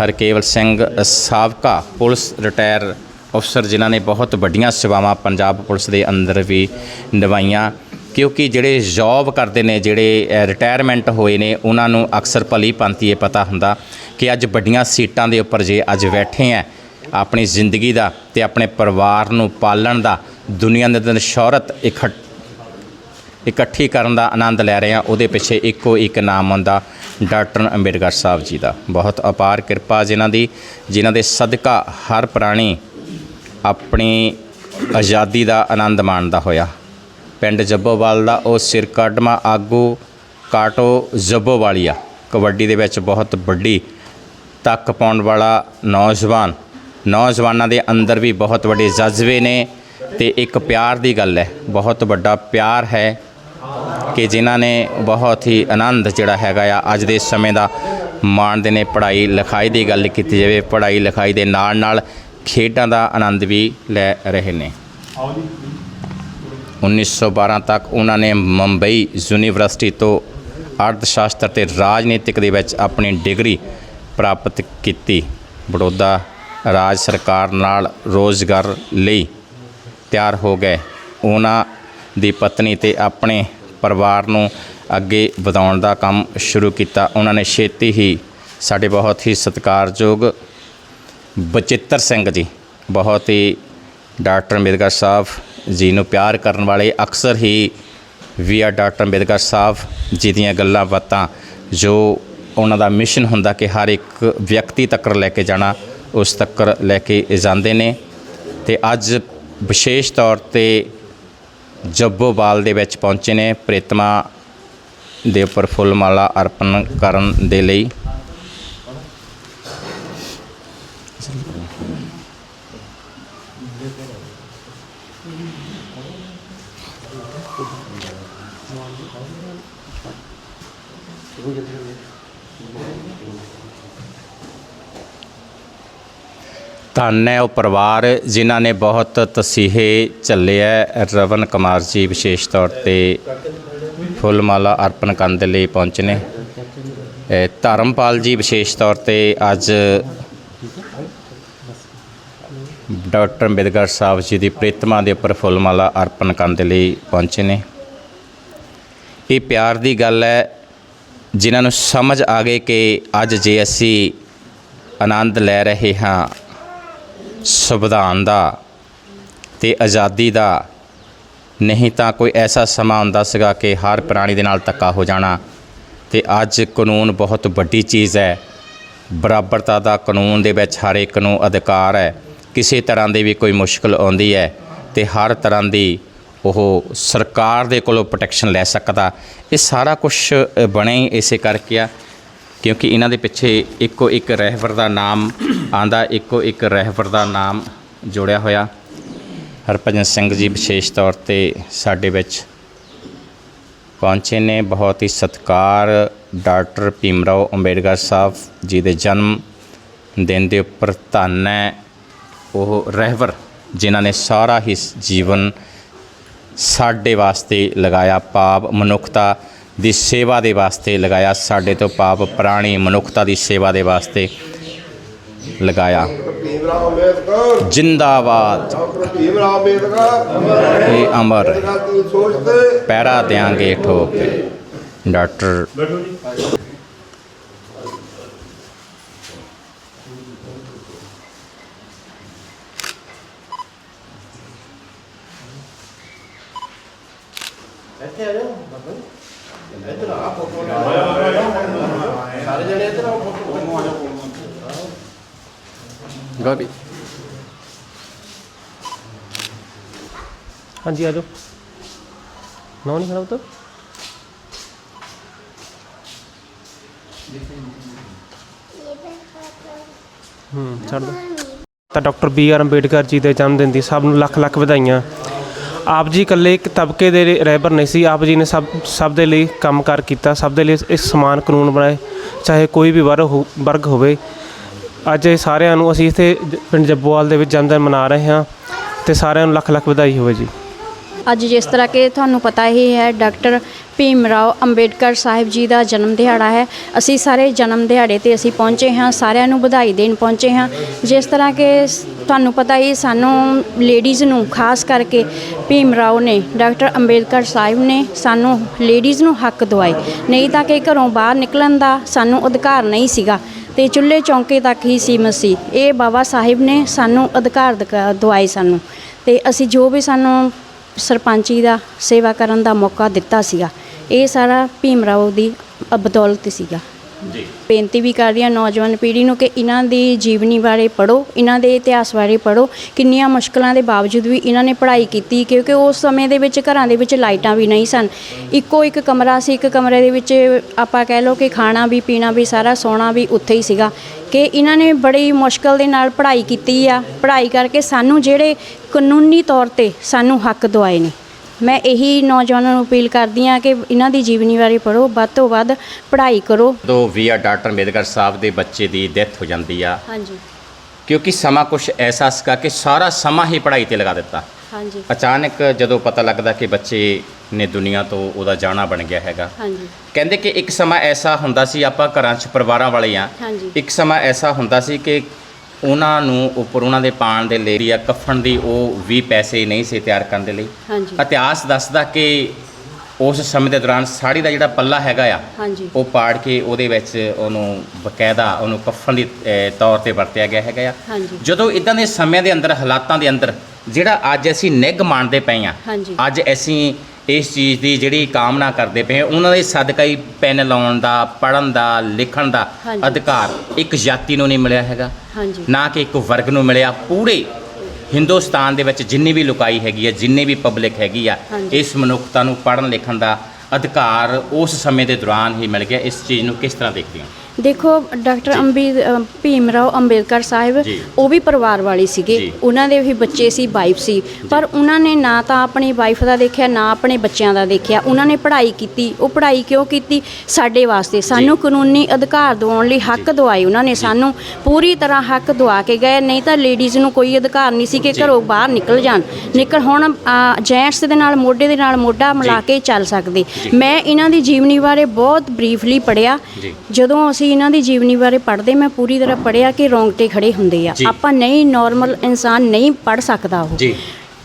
ਹਰਕੇਵਲ ਸਿੰਘ ਸਾਬਕਾ ਪੁਲਿਸ ਰਿਟਾਇਰ ਅਫਸਰ, ਜਿਨ੍ਹਾਂ ਨੇ ਬਹੁਤ ਵੱਡੀਆਂ ਸੇਵਾਵਾਂ ਪੰਜਾਬ ਪੁਲਿਸ ਦੇ ਅੰਦਰ ਵੀ ਨਿਭਾਈਆਂ। ਕਿਉਂਕਿ ਜਿਹੜੇ ਜੌਬ ਕਰਦੇ ਨੇ, ਜਿਹੜੇ ਰਿਟਾਇਰਮੈਂਟ ਹੋਏ ਨੇ, ਉਹਨਾਂ ਨੂੰ ਅਕਸਰ ਭਲੀ ਭਾਂਤੀ ਇਹ ਪਤਾ ਹੁੰਦਾ ਕਿ ਅੱਜ ਵੱਡੀਆਂ ਸੀਟਾਂ ਦੇ ਉੱਪਰ ਜੇ ਅੱਜ ਬੈਠੇ ਆ ਆਪਣੀ ਜ਼ਿੰਦਗੀ ਦਾ ਤੇ ਆਪਣੇ ਪਰਿਵਾਰ ਨੂੰ ਪਾਲਣ ਦਾ, ਦੁਨੀਆ ਦੇ ਅੰਦਰ ਸ਼ੌਹਰਤ ਇਕੱਠ, ਇਕੱਠੀ ਕਰਨ ਦਾ ਆਨੰਦ ਲੈ ਰਹੇ ਹਾਂ ਉਹਦੇ ਪਿੱਛੇ ਇੱਕੋ ਇੱਕ ਨਾਮ ਆਉਂਦਾ, ਡਾਕਟਰ ਅੰਬੇਡਕਰ ਸਾਹਿਬ ਜੀ ਦਾ। ਬਹੁਤ ਅਪਾਰ ਕਿਰਪਾ ਜਿਨ੍ਹਾਂ ਦੀ, ਜਿਨ੍ਹਾਂ ਦੇ ਸਦਕਾ ਹਰ ਪ੍ਰਾਣੀ ਆਪਣੀ ਆਜ਼ਾਦੀ ਦਾ ਆਨੰਦ ਮਾਣਦਾ ਹੋਇਆ। ਪਿੰਡ ਜੱਬੋਵਾਲ ਦਾ ਉਹ ਸਿਰ ਕੱਢਮਾ ਆਗੂ ਕਾਟੋ ਜੱਬੋਵਾਲੀਆ। ਕਬੱਡੀ ਦੇ ਵਿੱਚ ਬਹੁਤ ਵੱਡੀ ਤੱਕ ਪਾਉਣ ਵਾਲਾ ਨੌਜਵਾਨ। ਨੌਜਵਾਨਾਂ ਦੇ ਅੰਦਰ ਵੀ ਬਹੁਤ ਵੱਡੇ ਜਜ਼ਬੇ ਨੇ ਤੇ ਇੱਕ ਪਿਆਰ ਦੀ ਗੱਲ ਹੈ। ਬਹੁਤ ਵੱਡਾ ਪਿਆਰ ਹੈ ਕਿ ਜਿਨ੍ਹਾਂ ਨੇ ਬਹੁਤ ਹੀ ਆਨੰਦ ਜਿਹੜਾ ਹੈਗਾ ਆ ਅੱਜ ਦੇ ਸਮੇਂ ਦਾ ਮਾਣਦੇ ਨੇ ਪੜ੍ਹਾਈ ਲਿਖਾਈ ਦੀ ਗੱਲ ਕੀਤੀ ਜਾਵੇ, ਪੜ੍ਹਾਈ ਲਿਖਾਈ ਦੇ ਨਾਲ ਨਾਲ ਖੇਡਾਂ ਦਾ ਆਨੰਦ ਵੀ ਲੈ ਰਹੇ ਨੇ। 1912 ਤੱਕ ਉਹਨਾਂ ਨੇ ਮੁੰਬਈ ਯੂਨੀਵਰਸਿਟੀ ਤੋਂ ਅਰਥ ਸ਼ਾਸਤਰ ਤੇ ਰਾਜਨੀਤਿਕ ਦੇ ਵਿੱਚ ਆਪਣੀ ਡਿਗਰੀ ਪ੍ਰਾਪਤ ਕੀਤੀ। ਬੜੌਦਾ ਰਾਜ ਸਰਕਾਰ ਨਾਲ ਰੋਜ਼ਗਾਰ ਲਈ ਤਿਆਰ ਹੋ ਗਏ। ਉਹਨਾਂ ਦੀ ਪਤਨੀ ਤੇ ਆਪਣੇ ਪਰਿਵਾਰ ਨੂੰ ਅੱਗੇ ਵਧਾਉਣ ਦਾ ਕੰਮ ਸ਼ੁਰੂ ਕੀਤਾ। ਉਹਨਾਂ ਨੇ ਛੇਤੀ ਹੀ ਸਾਡੇ ਬਹੁਤ ਹੀ ਸਤਿਕਾਰਯੋਗ ਬਚਿੱਤਰ ਸਿੰਘ ਜੀ, ਬਹੁਤ ਹੀ ਡਾਕਟਰ ਅੰਬੇਦਕਰ ਸਾਹਿਬ ਜੀ ਨੂੰ ਪਿਆਰ ਕਰਨ ਵਾਲੇ ਅਕਸਰ ਹੀ B R doctor Ambedkar Sahib ji ਦੀਆਂ ਗੱਲਾਂ ਬਾਤਾਂ ਜੋ ਉਹਨਾਂ ਦਾ ਮਿਸ਼ਨ ਹੁੰਦਾ ਕਿ ਹਰ ਇੱਕ ਵਿਅਕਤੀ ਤੱਕ ਲੈ ਕੇ ਜਾਣਾ, ਉਸ ਤੱਕ ਲੈ ਕੇ ਜਾਂਦੇ ਨੇ। ਤੇ ਅੱਜ ਵਿਸ਼ੇਸ਼ ਤੌਰ ਤੇ ਜੱਬੋਵਾਲ ਦੇ ਵਿੱਚ ਪਹੁੰਚੇ ਨੇ, ਪ੍ਰੇਤਮਾ ਦੇ ਉੱਪਰ ਫੁੱਲ ਮਾਲਾ ਅਰਪਣ ਕਰਨ ਦੇ ਲਈ। ਧੰਨ ਹੈ ਉਹ ਪਰਿਵਾਰ ਜਿਨ੍ਹਾਂ ਨੇ ਬਹੁਤ ਤਸੀਹੇ ਝੱਲੇ ਹੈ। ਰਵਨ ਕੁਮਾਰ ਜੀ ਵਿਸ਼ੇਸ਼ ਤੌਰ ਤੇ ਫੁੱਲ ਮਾਲਾ ਅਰਪਣ ਕਰਨ ਦੇ ਲਈ ਪਹੁੰਚੇ ਨੇ। ਧਰਮਪਾਲ ਜੀ ਵਿਸ਼ੇਸ਼ ਤੌਰ ਤੇ ਅੱਜ ਡਾਕਟਰ ਅੰਬੇਦਕਰ ਸਾਹਿਬ ਜੀ ਦੀ ਪ੍ਰੀਤਮਾ ਦੇ ਉੱਪਰ ਫੁੱਲ ਮਾਲਾ ਅਰਪਣ ਕਰਨ ਦੇ ਲਈ ਪਹੁੰਚੇ ਨੇ। ਇਹ ਪਿਆਰ ਦੀ ਗੱਲ ਹੈ, ਜਿਨ੍ਹਾਂ ਨੂੰ ਸਮਝ ਆ ਗਏ ਕਿ ਅੱਜ ਜੇ ਅਸੀਂ ਆਨੰਦ ਲੈ ਰਹੇ ਹਾਂ, ਸੰਵਿਧਾਨ ਦਾ ਤੇ ਆਜ਼ਾਦੀ ਦਾ, ਨਹੀਂ ਤਾਂ ਕੋਈ ਐਸਾ ਸਮਾਂ ਹੁੰਦਾ ਸੀਗਾ ਕਿ ਹਰ ਪ੍ਰਾਣੀ ਦੇ ਨਾਲ ਧੱਕਾ ਹੋ ਜਾਣਾ। ਤੇ ਅੱਜ ਕਾਨੂੰਨ ਬਹੁਤ ਵੱਡੀ ਚੀਜ਼ ਹੈ। ਬਰਾਬਰਤਾ ਦਾ ਕਾਨੂੰਨ ਦੇ ਵਿੱਚ ਹਰ ਇੱਕ ਨੂੰ ਅਧਿਕਾਰ ਹੈ। ਕਿਸੇ ਤਰ੍ਹਾਂ ਦੀ ਵੀ ਕੋਈ ਮੁਸ਼ਕਲ ਆਉਂਦੀ ਹੈ ਤੇ ਹਰ ਤਰ੍ਹਾਂ ਦੀ ਉਹ ਸਰਕਾਰ ਦੇ ਕੋਲੋਂ ਪ੍ਰੋਟੈਕਸ਼ਨ ਲੈ ਸਕਦਾ। ਇਹ ਸਾਰਾ ਕੁਝ ਬਣੇ ਇਸੇ ਕਰਕੇ ਆ, ਕਿਉਂਕਿ ਇਹਨਾਂ ਦੇ ਪਿੱਛੇ ਇੱਕੋ ਇੱਕ ਰਹਿਬਰ ਦਾ ਨਾਮ ਆਂਦਾ, ਇੱਕੋ ਇੱਕ ਰਹਿਬਰ ਦਾ ਨਾਮ ਜੋੜਿਆ ਹੋਇਆ। ਹਰਭਜਨ ਸਿੰਘ ਜੀ ਵਿਸ਼ੇਸ਼ ਤੌਰ ਤੇ ਸਾਡੇ ਵਿੱਚ ਪਹੁੰਚੇ ਨੇ। ਬਹੁਤ ਹੀ ਸਤਿਕਾਰ ਡਾਕਟਰ ਭੀਮਰਾਓ ਅੰਬੇਡਕਰ ਸਾਹਿਬ ਜੀ ਦੇ ਜਨਮ ਦਿਨ ਦੇ ਉੱਪਰ ਧੰਨ ਹੈ। ਉਹ ਰਹਿਬਰ ਜਿਨ੍ਹਾਂ ਨੇ ਸਾਰਾ ਹੀ ਜੀਵਨ ਸਾਡੇ ਵਾਸਤੇ ਲਗਾਇਆ ਪਾਪ ਮਨੁੱਖਤਾ ਦੀ ਸੇਵਾ ਦੇ ਵਾਸਤੇ ਲਗਾਇਆ ਸਾਡੇ ਤੋਂ ਪਾਪ ਪ੍ਰਾਣੀ ਮਨੁੱਖਤਾ ਦੀ ਸੇਵਾ ਦੇ ਵਾਸਤੇ ਲਗਾਇਆ। ਜਿੰਦਾਬਾਦ। ਇਹ ਅਮਰ ਪੈਰਾ ਦਿਆਂਗੇ ਠੋਕ। ਡਾਕਟਰ ਇੱਥੇ ਆ ਜਾਓ ਬਾਬਾ ਜੀ। ਇੱਧਰ ਆ ਫੋਟੋ ਸਾਰੇ ਜਣੇ ਇੱਧਰ ਆਓ ਫੋਟੋ ਆ ਜਾਓ ਗੋਬੀ। ਹਾਂਜੀ ਆ ਜਾਓ। ਨੌ ਨਹੀਂ ਖੜਾ ਪੁੱਤ? ਹੂੰ ਛੱਡ ਦੋ। ਤਾਂ doctor B R Ambedkar ji ਦੇ ਜਨਮ ਦਿਨ ਦੀ ਸਭ ਨੂੰ ਲੱਖ ਲੱਖ ਵਧਾਈਆਂ। ਆਪ ਜੀ ਇਕੱਲੇ ਇੱਕ ਤਬਕੇ ਦੇ ਰਹਿਬਰ ਨਹੀਂ ਸੀ, ਆਪ ਜੀ ਨੇ ਸਭ ਸਭ ਦੇ ਲਈ ਕੰਮ ਕੰਮਕਾਰ ਕੀਤਾ, ਸਭ ਦੇ ਲਈ ਇੱਕ ਸਮਾਨ ਕਾਨੂੰਨ ਬਣਾਏ, ਚਾਹੇ ਕੋਈ ਵੀ ਵਰਗ ਹੋ- ਵਰਗ ਹੋਵੇ। ਅੱਜ ਇਹ ਸਾਰਿਆਂ ਨੂੰ ਅਸੀਂ ਇੱਥੇ ਜ- ਪਿੰਡ ਜੱਬੋਵਾਲ ਦੇ ਵਿੱਚ ਜਨਮ ਦਿਨ ਮਨਾ ਰਹੇ ਹਾਂ ਤੇ ਸਾਰਿਆਂ ਨੂੰ ਲੱਖ ਲੱਖ ਵਧਾਈ ਹੋਵੇ ਜੀ। ਅੱਜ ਜਿਸ ਤਰ੍ਹਾਂ ਕਿ ਤੁਹਾਨੂੰ ਪਤਾ ਹੀ ਹੈ, ਡਾਕਟਰ ਭੀਮ ਰਾਓ ਅੰਬੇਡਕਰ ਸਾਹਿਬ ਜੀ ਦਾ ਜਨਮ ਦਿਹਾੜਾ ਹੈ। ਅਸੀਂ ਸਾਰੇ ਜਨਮ ਦਿਹਾੜੇ ਤੇ ਅਸੀਂ ਪਹੁੰਚੇ ਹਾਂ, ਸਾਰਿਆਂ ਨੂੰ ਵਧਾਈ ਦੇਣ ਪਹੁੰਚੇ ਹਾਂ। ਜਿਸ ਤਰ੍ਹਾਂ ਕਿ ਤੁਹਾਨੂੰ ਪਤਾ ਹੀ ਸਾਨੂੰ ਲੇਡੀਜ਼ ਨੂੰ, ਖਾਸ ਕਰਕੇ ਭੀਮ ਰਾਓ ਨੇ, ਡਾਕਟਰ ਅੰਬੇਡਕਰ ਸਾਹਿਬ ਨੇ ਸਾਨੂੰ ਲੇਡੀਜ਼ ਨੂੰ ਹੱਕ ਦਵਾਏ। ਨਹੀਂ ਤਾਂ ਕਿ ਘਰੋਂ ਬਾਹਰ ਨਿਕਲਣ ਦਾ ਸਾਨੂੰ ਅਧਿਕਾਰ ਨਹੀਂ ਸੀਗਾ ਤੇ ਚੁੱਲ੍ਹੇ ਚੌਂਕੇ ਤੱਕ ਹੀ ਸੀਮਤ ਸੀ। ਇਹ ਬਾਬਾ ਸਾਹਿਬ ਨੇ ਸਾਨੂੰ ਅਧਿਕਾਰ ਦਿਕਾ- ਦਵਾਏ ਸਾਨੂੰ ਤੇ ਅਸੀਂ ਜੋ ਵੀ ਸਾਨੂੰ ਸਰਪੰਚੀ ਦਾ ਸੇਵਾ ਕਰਨ ਦਾ ਮੌਕਾ ਦਿੱਤਾ ਸੀਗਾ। ਇਹ ਸਾਰਾ ਭੀਮ ਰਾਓ ਦੀ ਬਦੌਲਤ ਸੀਗਾ। ਜੀ। ਬੇਨਤੀ ਵੀ ਕਰ ਰਹੀ ਹਾਂ ਨੌਜਵਾਨ ਪੀੜ੍ਹੀ ਨੂੰ ਕਿ ਇਹਨਾਂ ਦੀ ਜੀਵਨੀ ਬਾਰੇ ਪੜ੍ਹੋ, ਇਹਨਾਂ ਦੇ ਇਤਿਹਾਸ ਬਾਰੇ ਪੜ੍ਹੋ, ਕਿੰਨੀਆਂ ਮੁਸ਼ਕਲਾਂ ਦੇ ਬਾਵਜੂਦ ਵੀ ਇਹਨਾਂ ਨੇ ਪੜ੍ਹਾਈ ਕੀਤੀ, ਕਿਉਂਕਿ ਉਸ ਸਮੇਂ ਦੇ ਵਿੱਚ ਘਰਾਂ ਦੇ ਵਿੱਚ ਲਾਈਟਾਂ ਵੀ ਨਹੀਂ ਸਨ। ਇੱਕੋ ਇੱਕ ਕਮਰਾ ਸੀ, ਇੱਕ ਕਮਰੇ ਦੇ ਵਿੱਚ ਆਪਾਂ ਕਹਿ ਲਓ ਕਿ ਖਾਣਾ ਵੀ, ਪੀਣਾ ਵੀ, ਸਾਰਾ ਸੌਣਾ ਵੀ ਉੱਥੇ ਹੀ ਸੀਗਾ। ਕਿ ਇਹਨਾਂ ਨੇ ਬੜੀ ਮੁਸ਼ਕਲ ਦੇ ਨਾਲ ਪੜ੍ਹਾਈ ਕੀਤੀ ਆ। ਪੜ੍ਹਾਈ ਕਰਕੇ ਸਾਨੂੰ ਜਿਹੜੇ ਕਾਨੂੰਨੀ ਤੌਰ ਤੇ ਸਾਨੂੰ ਹੱਕ ਦਵਾਏ ਨੇ। ਮੈਂ ਇਹੀ ਨੌਜਵਾਨਾਂ ਨੂੰ ਅਪੀਲ ਕਰਦੀ ਹਾਂ ਕਿ ਇਹਨਾਂ ਦੀ ਜੀਵਨੀ ਬਾਰੇ ਪੜ੍ਹੋ ਵੱਧ ਤੋਂ ਵੱਧ ਪੜ੍ਹਾਈ ਕਰੋ। ਦੋ ਵੀ ਆ ਡਾਕਟਰ ਅੰਬੇਦਕਰ ਸਾਹਿਬ ਦੇ ਬੱਚੇ ਦੀ ਡੈਥ ਹੋ ਜਾਂਦੀ ਆ। ਹਾਂਜੀ। ਕਿਉਂਕਿ ਸਮਾਂ ਕੁਝ ਐਸਾ ਸੀਗਾ ਕਿ ਸਾਰਾ ਸਮਾਂ ਹੀ ਪੜ੍ਹਾਈ ਤੇ ਲਗਾ ਦਿੱਤਾ। ਹਾਂਜੀ। ਅਚਾਨਕ ਜਦੋਂ ਪਤਾ ਲੱਗਦਾ ਕਿ ਬੱਚੇ ਨੇ ਦੁਨੀਆ ਤੋਂ ਉਹਦਾ ਜਾਣਾ ਬਣ ਗਿਆ ਹੈਗਾ। ਹਾਂਜੀ। ਕਹਿੰਦੇ ਕਿ ਇੱਕ ਸਮਾਂ ਐਸਾ ਹੁੰਦਾ ਸੀ ਆਪਾਂ ਘਰਾਂ 'ਚ ਪਰਿਵਾਰਾਂ ਵਾਲੇ ਆ। ਹਾਂਜੀ। ਇੱਕ ਸਮਾਂ ਐਸਾ ਹੁੰਦਾ ਸੀ ਕਿ ਉਹਨਾਂ ਨੂੰ ਉੱਪਰ ਉਹਨਾਂ ਦੇ ਪਾਣ ਦੇ ਲਈ ਜਾਂ ਕਫਨ ਦੀ ਉਹ ਵੀ ਪੈਸੇ ਨਹੀਂ ਸੀ ਤਿਆਰ ਕਰਨ ਦੇ ਲਈ। ਹਾਂਜੀ। ਇਤਿਹਾਸ ਦੱਸਦਾ ਕਿ ਉਸ ਸਮੇਂ ਦੇ ਦੌਰਾਨ ਸਾੜੀ ਦਾ ਜਿਹੜਾ ਪੱਲਾ ਹੈਗਾ ਆ ਹਾਂਜੀ। ਉਹ ਪਾੜ ਕੇ ਉਹਦੇ ਵਿੱਚ ਉਹਨੂੰ ਬਕਾਇਦਾ ਉਹਨੂੰ ਕਫਨ ਦੀ ਅਹ, ਤੌਰ ਤੇ ਵਰਤਿਆ ਗਿਆ ਹੈਗਾ ਆ। ਹਾਂਜੀ। ਜਦੋਂ ਇਦਾਂ ਦੇ ਸਮਿਆਂ ਦੇ ਅੰਦਰ ਹਾਲਾਤਾਂ ਦੇ ਅੰਦਰ ਜਿਹੜਾ ਅੱਜ ਅਸੀਂ ਨਿੱਘ ਮਾਣਦੇ ਪਏ ਆ ਹਾਂਜੀ। ਅੱਜ ਅਸੀਂ ਇਸ ਚੀਜ਼ ਦੀ ਜਿਹੜੀ ਕਾਮਨਾ ਕਰਦੇ ਪਏ ਉਹਨਾਂ ਦੇ ਸਦਕਾ ਹੀ ਪੈਨ ਲਾਉਣ ਦਾ ਪੜਨ ਦਾ ਲਿਖਣ ਦਾ ਹਾਂਜੀ। ਅਧਿਕਾਰ ਇੱਕ ਜਾਤੀ ਨੂੰ ਨਹੀਂ ਮਿਲਿਆ ਹੈਗਾ। ਹਾਂਜੀ। ਨਾ ਕਿ ਇੱਕ ਵਰਗ ਨੂੰ ਮਿਲਿਆ। ਪੂਰੇ ਹਿੰਦੁਸਤਾਨ ਦੇ ਵਿੱਚ ਜਿੰਨੀ ਵੀ ਲੁਕਾਈ ਹੈਗੀ ਆ ਜਿੰਨੇ ਵੀ ਪਬਲਿਕ ਹੈਗੀ ਆ ਹਾਂਜੀ। ਇਸ ਮਨੁੱਖਤਾ ਨੂੰ ਪੜਨ ਲਿਖਣ ਦਾ ਅਧਿਕਾਰ ਉਸ ਸਮੇਂ ਦੇ ਦੌਰਾਨ ਹੀ ਮਿਲ ਗਿਆ। ਇਸ ਚੀਜ਼ ਨੂੰ ਕਿਸ ਤਰ੍ਹਾਂ ਦੇਖਦੇ ਹੋ? ਦੇਖੋ ਡਾਕਟਰ ਅੰਬੇ ਅ, ਭੀਮ ਰਾਓ ਅੰਬੇਦਕਰ ਸਾਹਿਬ ਜੀ। ਉਹ ਵੀ ਪਰਿਵਾਰ ਵਾਲੇ ਸੀਗੇ। ਜੀ। ਉਹਨਾਂ ਦੇ ਵੀ ਬੱਚੇ ਸੀ ਵਾਈਫ ਸੀ। ਪਰ ਉਹਨਾਂ ਨੇ ਨਾ ਤਾਂ ਆਪਣੀ ਵਾਈਫ ਦਾ ਦੇਖਿਆ ਨਾ ਆਪਣੇ ਬੱਚਿਆਂ ਦਾ ਦੇਖਿਆ। ਉਹਨਾਂ ਨੇ ਪੜ੍ਹਾਈ ਕੀਤੀ। ਉਹ ਪੜ੍ਹਾਈ ਕਿਉਂ ਕੀਤੀ? ਸਾਡੇ ਵਾਸਤੇ। ਸਾਨੂੰ ਕਾਨੂੰਨੀ ਅਧਿਕਾਰ ਦਿਵਾਉਣ ਲਈ ਹੱਕ ਦਵਾਏ ਉਹਨਾਂ ਨੇ ਸਾਨੂੰ। ਪੂਰੀ ਤਰ੍ਹਾਂ ਹੱਕ ਦਵਾ ਕੇ ਗਏ। ਨਹੀਂ ਤਾਂ ਲੇਡੀਜ਼ ਨੂੰ ਕੋਈ ਅਧਿਕਾਰ ਨਹੀਂ ਸੀ ਕਿ ਜੀ। ਘਰੋਂ ਬਾਹਰ ਨਿਕਲ ਜਾਣ। ਨਿਕਲ ਹੁਣ ਜੈਂਟਸ ਦੇ ਨਾਲ ਮੋਢੇ ਦੇ ਨਾਲ ਮੋਢਾ ਮਿਲਾ। ਕੇ ਚੱਲ ਸਕਦੇ। ਮੈਂ ਇਹਨਾਂ ਦੀ ਜੀਵਨੀ ਬਾਰੇ ਬਹੁਤ ਬਰੀਫਲੀ ਪੜਿਆ ਜੀ। ਜਦੋਂ ਅਸੀਂ ਇਹਨਾਂ ਦੀ ਜੀਵਨੀ ਬਾਰੇ ਪੜ੍ਹਦੇ ਮੈਂ ਪੂਰੀ ਤਰ੍ਹਾਂ ਪੜਿਆ ਕਿ ਰੌਂਗਟੇ ਖੜੇ ਹੁੰਦੇ ਆ। ਜੀ। ਆਪਾਂ ਨਹੀਂ ਨਾਰਮਲ ਇਨਸਾਨ ਨਹੀਂ ਪੜ੍ਹ ਸਕਦਾ ਉਹ। ਜੀ।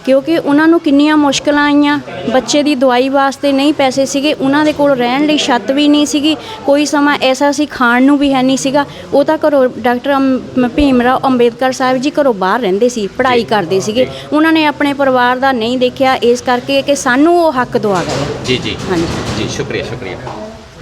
ਕਿਉਂਕਿ ਉਹਨਾਂ ਨੂੰ ਕਿੰਨੀਆਂ ਮੁਸ਼ਕਲਾਂ ਆਈਆਂ ਬੱਚੇ ਦੀ ਦਵਾਈ ਵਾਸਤੇ ਨਹੀਂ ਪੈਸੇ ਸੀਗੇ ਉਹਨਾਂ ਦੇ ਕੋਲ ਰਹਿਣ ਲਈ ਛੱਤ ਵੀ ਨਹੀਂ ਸੀਗੀ ਕੋਈ ਸਮਾਂ ਐਸਾ ਸੀ ਖਾਣ ਨੂੰ ਵੀ ਹੈ ਨਹੀਂ ਸੀਗਾ। ਉਹ ਤਾਂ ਘਰੋਂ ਡਾਕਟਰ ਅੰਬ- ਭੀਮ ਰਾਓ ਅੰਬੇਦਕਰ ਸਾਹਿਬ ਜੀ ਘਰੋਂ ਬਾਹਰ ਰਹਿੰਦੇ ਸੀ ਪੜ੍ਹਾਈ। ਕਰਦੇ ਸੀਗੇ। ਉਹਨਾਂ ਨੇ ਆਪਣੇ ਪਰਿਵਾਰ ਦਾ ਨਹੀਂ ਦੇਖਿਆ ਇਸ ਕਰਕੇ ਕਿ ਸਾਨੂੰ ਉਹ ਹੱਕ ਦਵਾ ਗਏ। ਜੀ ਜੀ। ਹਾਂਜੀ। ਜੀ ਸ਼ੁਕਰੀਆ ਸ਼ੁਕਰੀਆ।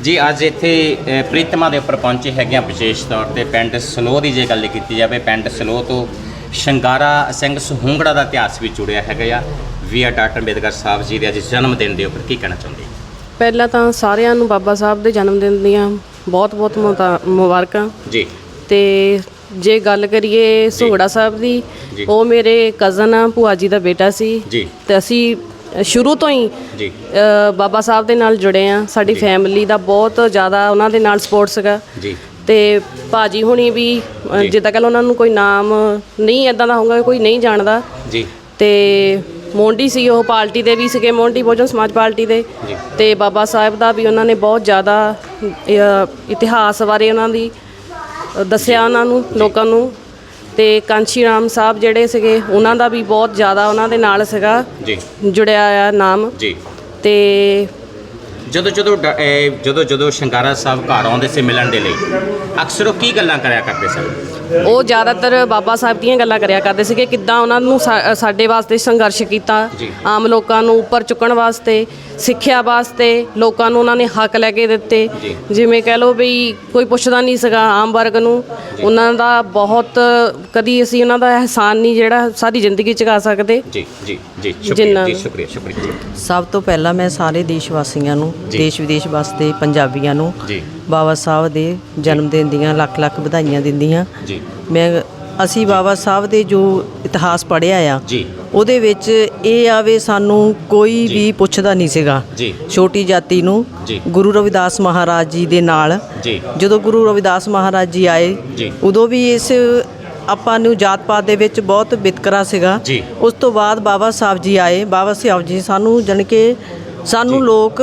ਜੀ ਅੱਜ ਇੱਥੇ ਪ੍ਰੀਤਮਾ ਦੇ ਉੱਪਰ ਪਹੁੰਚੇ ਹੈਗੇ ਆ ਵਿਸ਼ੇਸ਼ ਤੌਰ ਤੇ ਪਿੰਡ ਸਲੋ ਦੀ ਜੇ ਗੱਲ ਕੀਤੀ ਜਾਵੇ ਪਿੰਡ ਸਲੋ ਤੋਂ ਸ਼ੰਗਾਰਾ ਸਿੰਘ ਸੁਹੰਗੜਾ ਦਾ ਇਤਿਹਾਸ ਵੀ ਜੁੜਿਆ ਹੈਗਾ ਆ। ਵੀ ਆ ਡਾਕਟਰ ਅੰਬੇਦਕਰ ਸਾਹਿਬ ਜੀ ਦੇ ਅੱਜ ਜਨਮ ਦਿਨ ਦੇ ਉੱਪਰ ਕੀ ਕਹਿਣਾ ਚਾਹੁੰਦੇ? ਪਹਿਲਾਂ ਤਾਂ ਸਾਰਿਆਂ ਨੂੰ ਬਾਬਾ ਸਾਹਿਬ ਦੇ ਜਨਮ ਦਿਨ ਦੀਆਂ ਬਹੁਤ-ਬਹੁਤ ਮੁਬਾਰਕਾਂ। ਜੀ। ਤੇ ਜੇ ਗੱਲ ਕਰੀਏ ਸੁਹੜਾ ਸਾਹਿਬ ਦੀ। ਉਹ ਮੇਰੇ ਕਜ਼ਨ ਆ ਭੂਆ ਜੀ ਦਾ ਬੇਟਾ ਸੀ। ਜੀ। ਤੇ ਅਸੀਂ ਸ਼ੁਰੂ ਤੋਂ ਹੀ ਜੀ। ਬਾਬਾ ਸਾਹਿਬ ਦੇ ਨਾਲ ਜੁੜੇ ਆ ਸਾਡੀ। ਫੈਮਿਲੀ ਦਾ ਬਹੁਤ ਜ਼ਿਆਦਾ ਉਹਨਾਂ ਦੇ ਨਾਲ ਸਪੋਰਟ ਸੀਗਾ। ਜੀ। ਤੇ ਭਾਜੀ ਹੁਣੀ ਵੀ। ਜਿੱਦਾਂ ਕੱਲ ਉਹਨਾਂ ਨੂੰ ਕੋਈ ਨਾਮ ਨਹੀਂ ਇਦਾਂ ਦਾ ਹੋਊਗਾ ਕੋਈ ਨਹੀਂ ਜਾਣਦਾ। ਜੀ। ਤੇ ਮੋਂਡੀ ਸੀ ਉਹ ਪਾਰਟੀ ਦੇ ਵੀ ਸੀਗੇ ਮੋਂਡੀ ਬਹੁਜਨ ਸਮਾਜ ਪਾਰਟੀ ਦੇ। ਤੇ ਬਾਬਾ ਸਾਹਿਬ ਦਾ ਵੀ ਉਹਨਾਂ ਨੇ ਬਹੁਤ ਜ਼ਿਆਦਾ ਇਤਿਹਾਸ ਬਾਰੇ ਉਹਨਾਂ ਦੀ ਦੱਸਿਆ ਉਹਨਾਂ ਨੂੰ ਲੋਕਾਂ ਨੂੰ। ਤੇ ਕਾਂਚੀ ਰਾਮ ਸਾਹਿਬ ਜਿਹੜੇ ਸੀਗੇ ਉਹਨਾਂ ਦਾ ਵੀ ਬਹੁਤ ਜ਼ਿਆਦਾ ਉਹਨਾਂ ਦੇ ਨਾਲ ਸੀਗਾ। ਜੀ। ਜੁੜਿਆ ਆ ਨਾਮ। ਜੀ। ਤੇ ਜਦੋਂ ਜਦੋਂ ਡ- ਜਦੋਂ ਜਦੋਂ ਸ਼ੰਗਾਰਾ ਸਾਹਿਬ ਘਰ ਆਉਂਦੇ ਸੀ ਮਿਲਣ ਦੇ ਲਈ ਅਕਸਰ ਉਹ ਕੀ ਗੱਲਾਂ ਕਰਿਆ ਕਰਦੇ ਸਨ? ਉਹ ਜ਼ਿਆਦਾਤਰ ਬਾਬਾ ਸਾਹਿਬ ਦੀਆਂ ਗੱਲਾਂ ਕਰਿਆ ਕਰਦੇ ਸੀਗੇ ਕਿੱਦਾਂ ਉਹਨਾਂ ਨੂੰ ਸਾ- ਸਾਡੇ ਵਾਸਤੇ ਸੰਘਰਸ਼ ਕੀਤਾ। ਆਮ ਲੋਕਾਂ ਨੂੰ ਉੱਪਰ ਚੁੱਕਣ ਵਾਸਤੇ ਸਿੱਖਿਆ ਵਾਸਤੇ ਲੋਕਾਂ ਨੂੰ ਉਹਨਾਂ ਨੇ ਹੱਕ ਲੈ ਕੇ ਦਿੱਤੇ। ਜਿਵੇਂ ਕਹਿ ਲਓ ਵੀ ਕੋਈ ਪੁੱਛਦਾ ਨਹੀਂ ਸੀਗਾ ਆਮ ਵਰਗ ਨੂੰ ਉਹਨਾਂ ਦਾ ਬਹੁਤ ਕਦੀ ਅਸੀਂ ਉਹਨਾਂ ਦਾ ਅਹਿਸਾਨ ਨਹੀਂ ਜਿਹੜਾ ਸਾਰੀ ਜ਼ਿੰਦਗੀ ਚੁਕਾ ਸਕਦੇ ਜੀ ਜੀ ਜੀ ਸ਼ੁਕਰੀਆ ਜਿੰਨਾ ਜੀ ਸ਼ੁਕਰੀਆ ਸਭ ਤੋਂ ਪਹਿਲਾਂ ਮੈਂ ਸਾਰੇ ਦੇਸ਼ ਵਾਸੀਆਂ ਨੂੰ। ਦੇਸ਼ ਵਿਦੇਸ਼ ਵਾਸਤੇ ਪੰਜਾਬੀਆਂ ਨੂੰ ਜੀ ਬਾਬਾ ਸਾਹਿਬ ਦੇ ਜਨਮ ਦਿਨ ਦੀਆਂ ਲੱਖ ਲੱਖ ਵਧਾਈਆਂ ਦਿੰਦੀਆਂ। ਜੀ। ਮੈਂ ਅਸੀਂ ਬਾਬਾ ਸਾਹਿਬ ਦੇ ਜੋ ਇਤਿਹਾਸ ਪੜ੍ਹਿਆ ਆ ਜੀ। ਉਹਦੇ ਵਿੱਚ ਇਹ ਆਵੇ ਸਾਨੂੰ ਕੋਈ ਵੀ ਪੁੱਛਦਾ ਨਹੀਂ ਸੀਗਾ। ਜੀ। ਛੋਟੀ ਜਾਤੀ ਨੂੰ ਜੀ। ਗੁਰੂ ਰਵਿਦਾਸ ਮਹਾਰਾਜ ਜੀ ਦੇ ਨਾਲ ਜੀ। ਜਦੋਂ ਗੁਰੂ ਰਵਿਦਾਸ ਮਹਾਰਾਜ ਜੀ ਆਏ। ਉਦੋਂ ਵੀ ਇਸ ਆਪਾਂ ਨੂੰ ਜਾਤ ਪਾਤ ਦੇ ਵਿੱਚ ਬਹੁਤ ਵਿਤਕਰਾ ਸੀਗਾ। ਉਸ ਤੋਂ ਬਾਅਦ ਬਾਬਾ ਸਾਹਿਬ ਜੀ ਆਏ। ਬਾਬਾ ਸਾਹਿਬ ਜੀ ਸਾਨੂੰ ਜਾਣੀ ਕਿ ਸਾਨੂੰ ਲੋਕ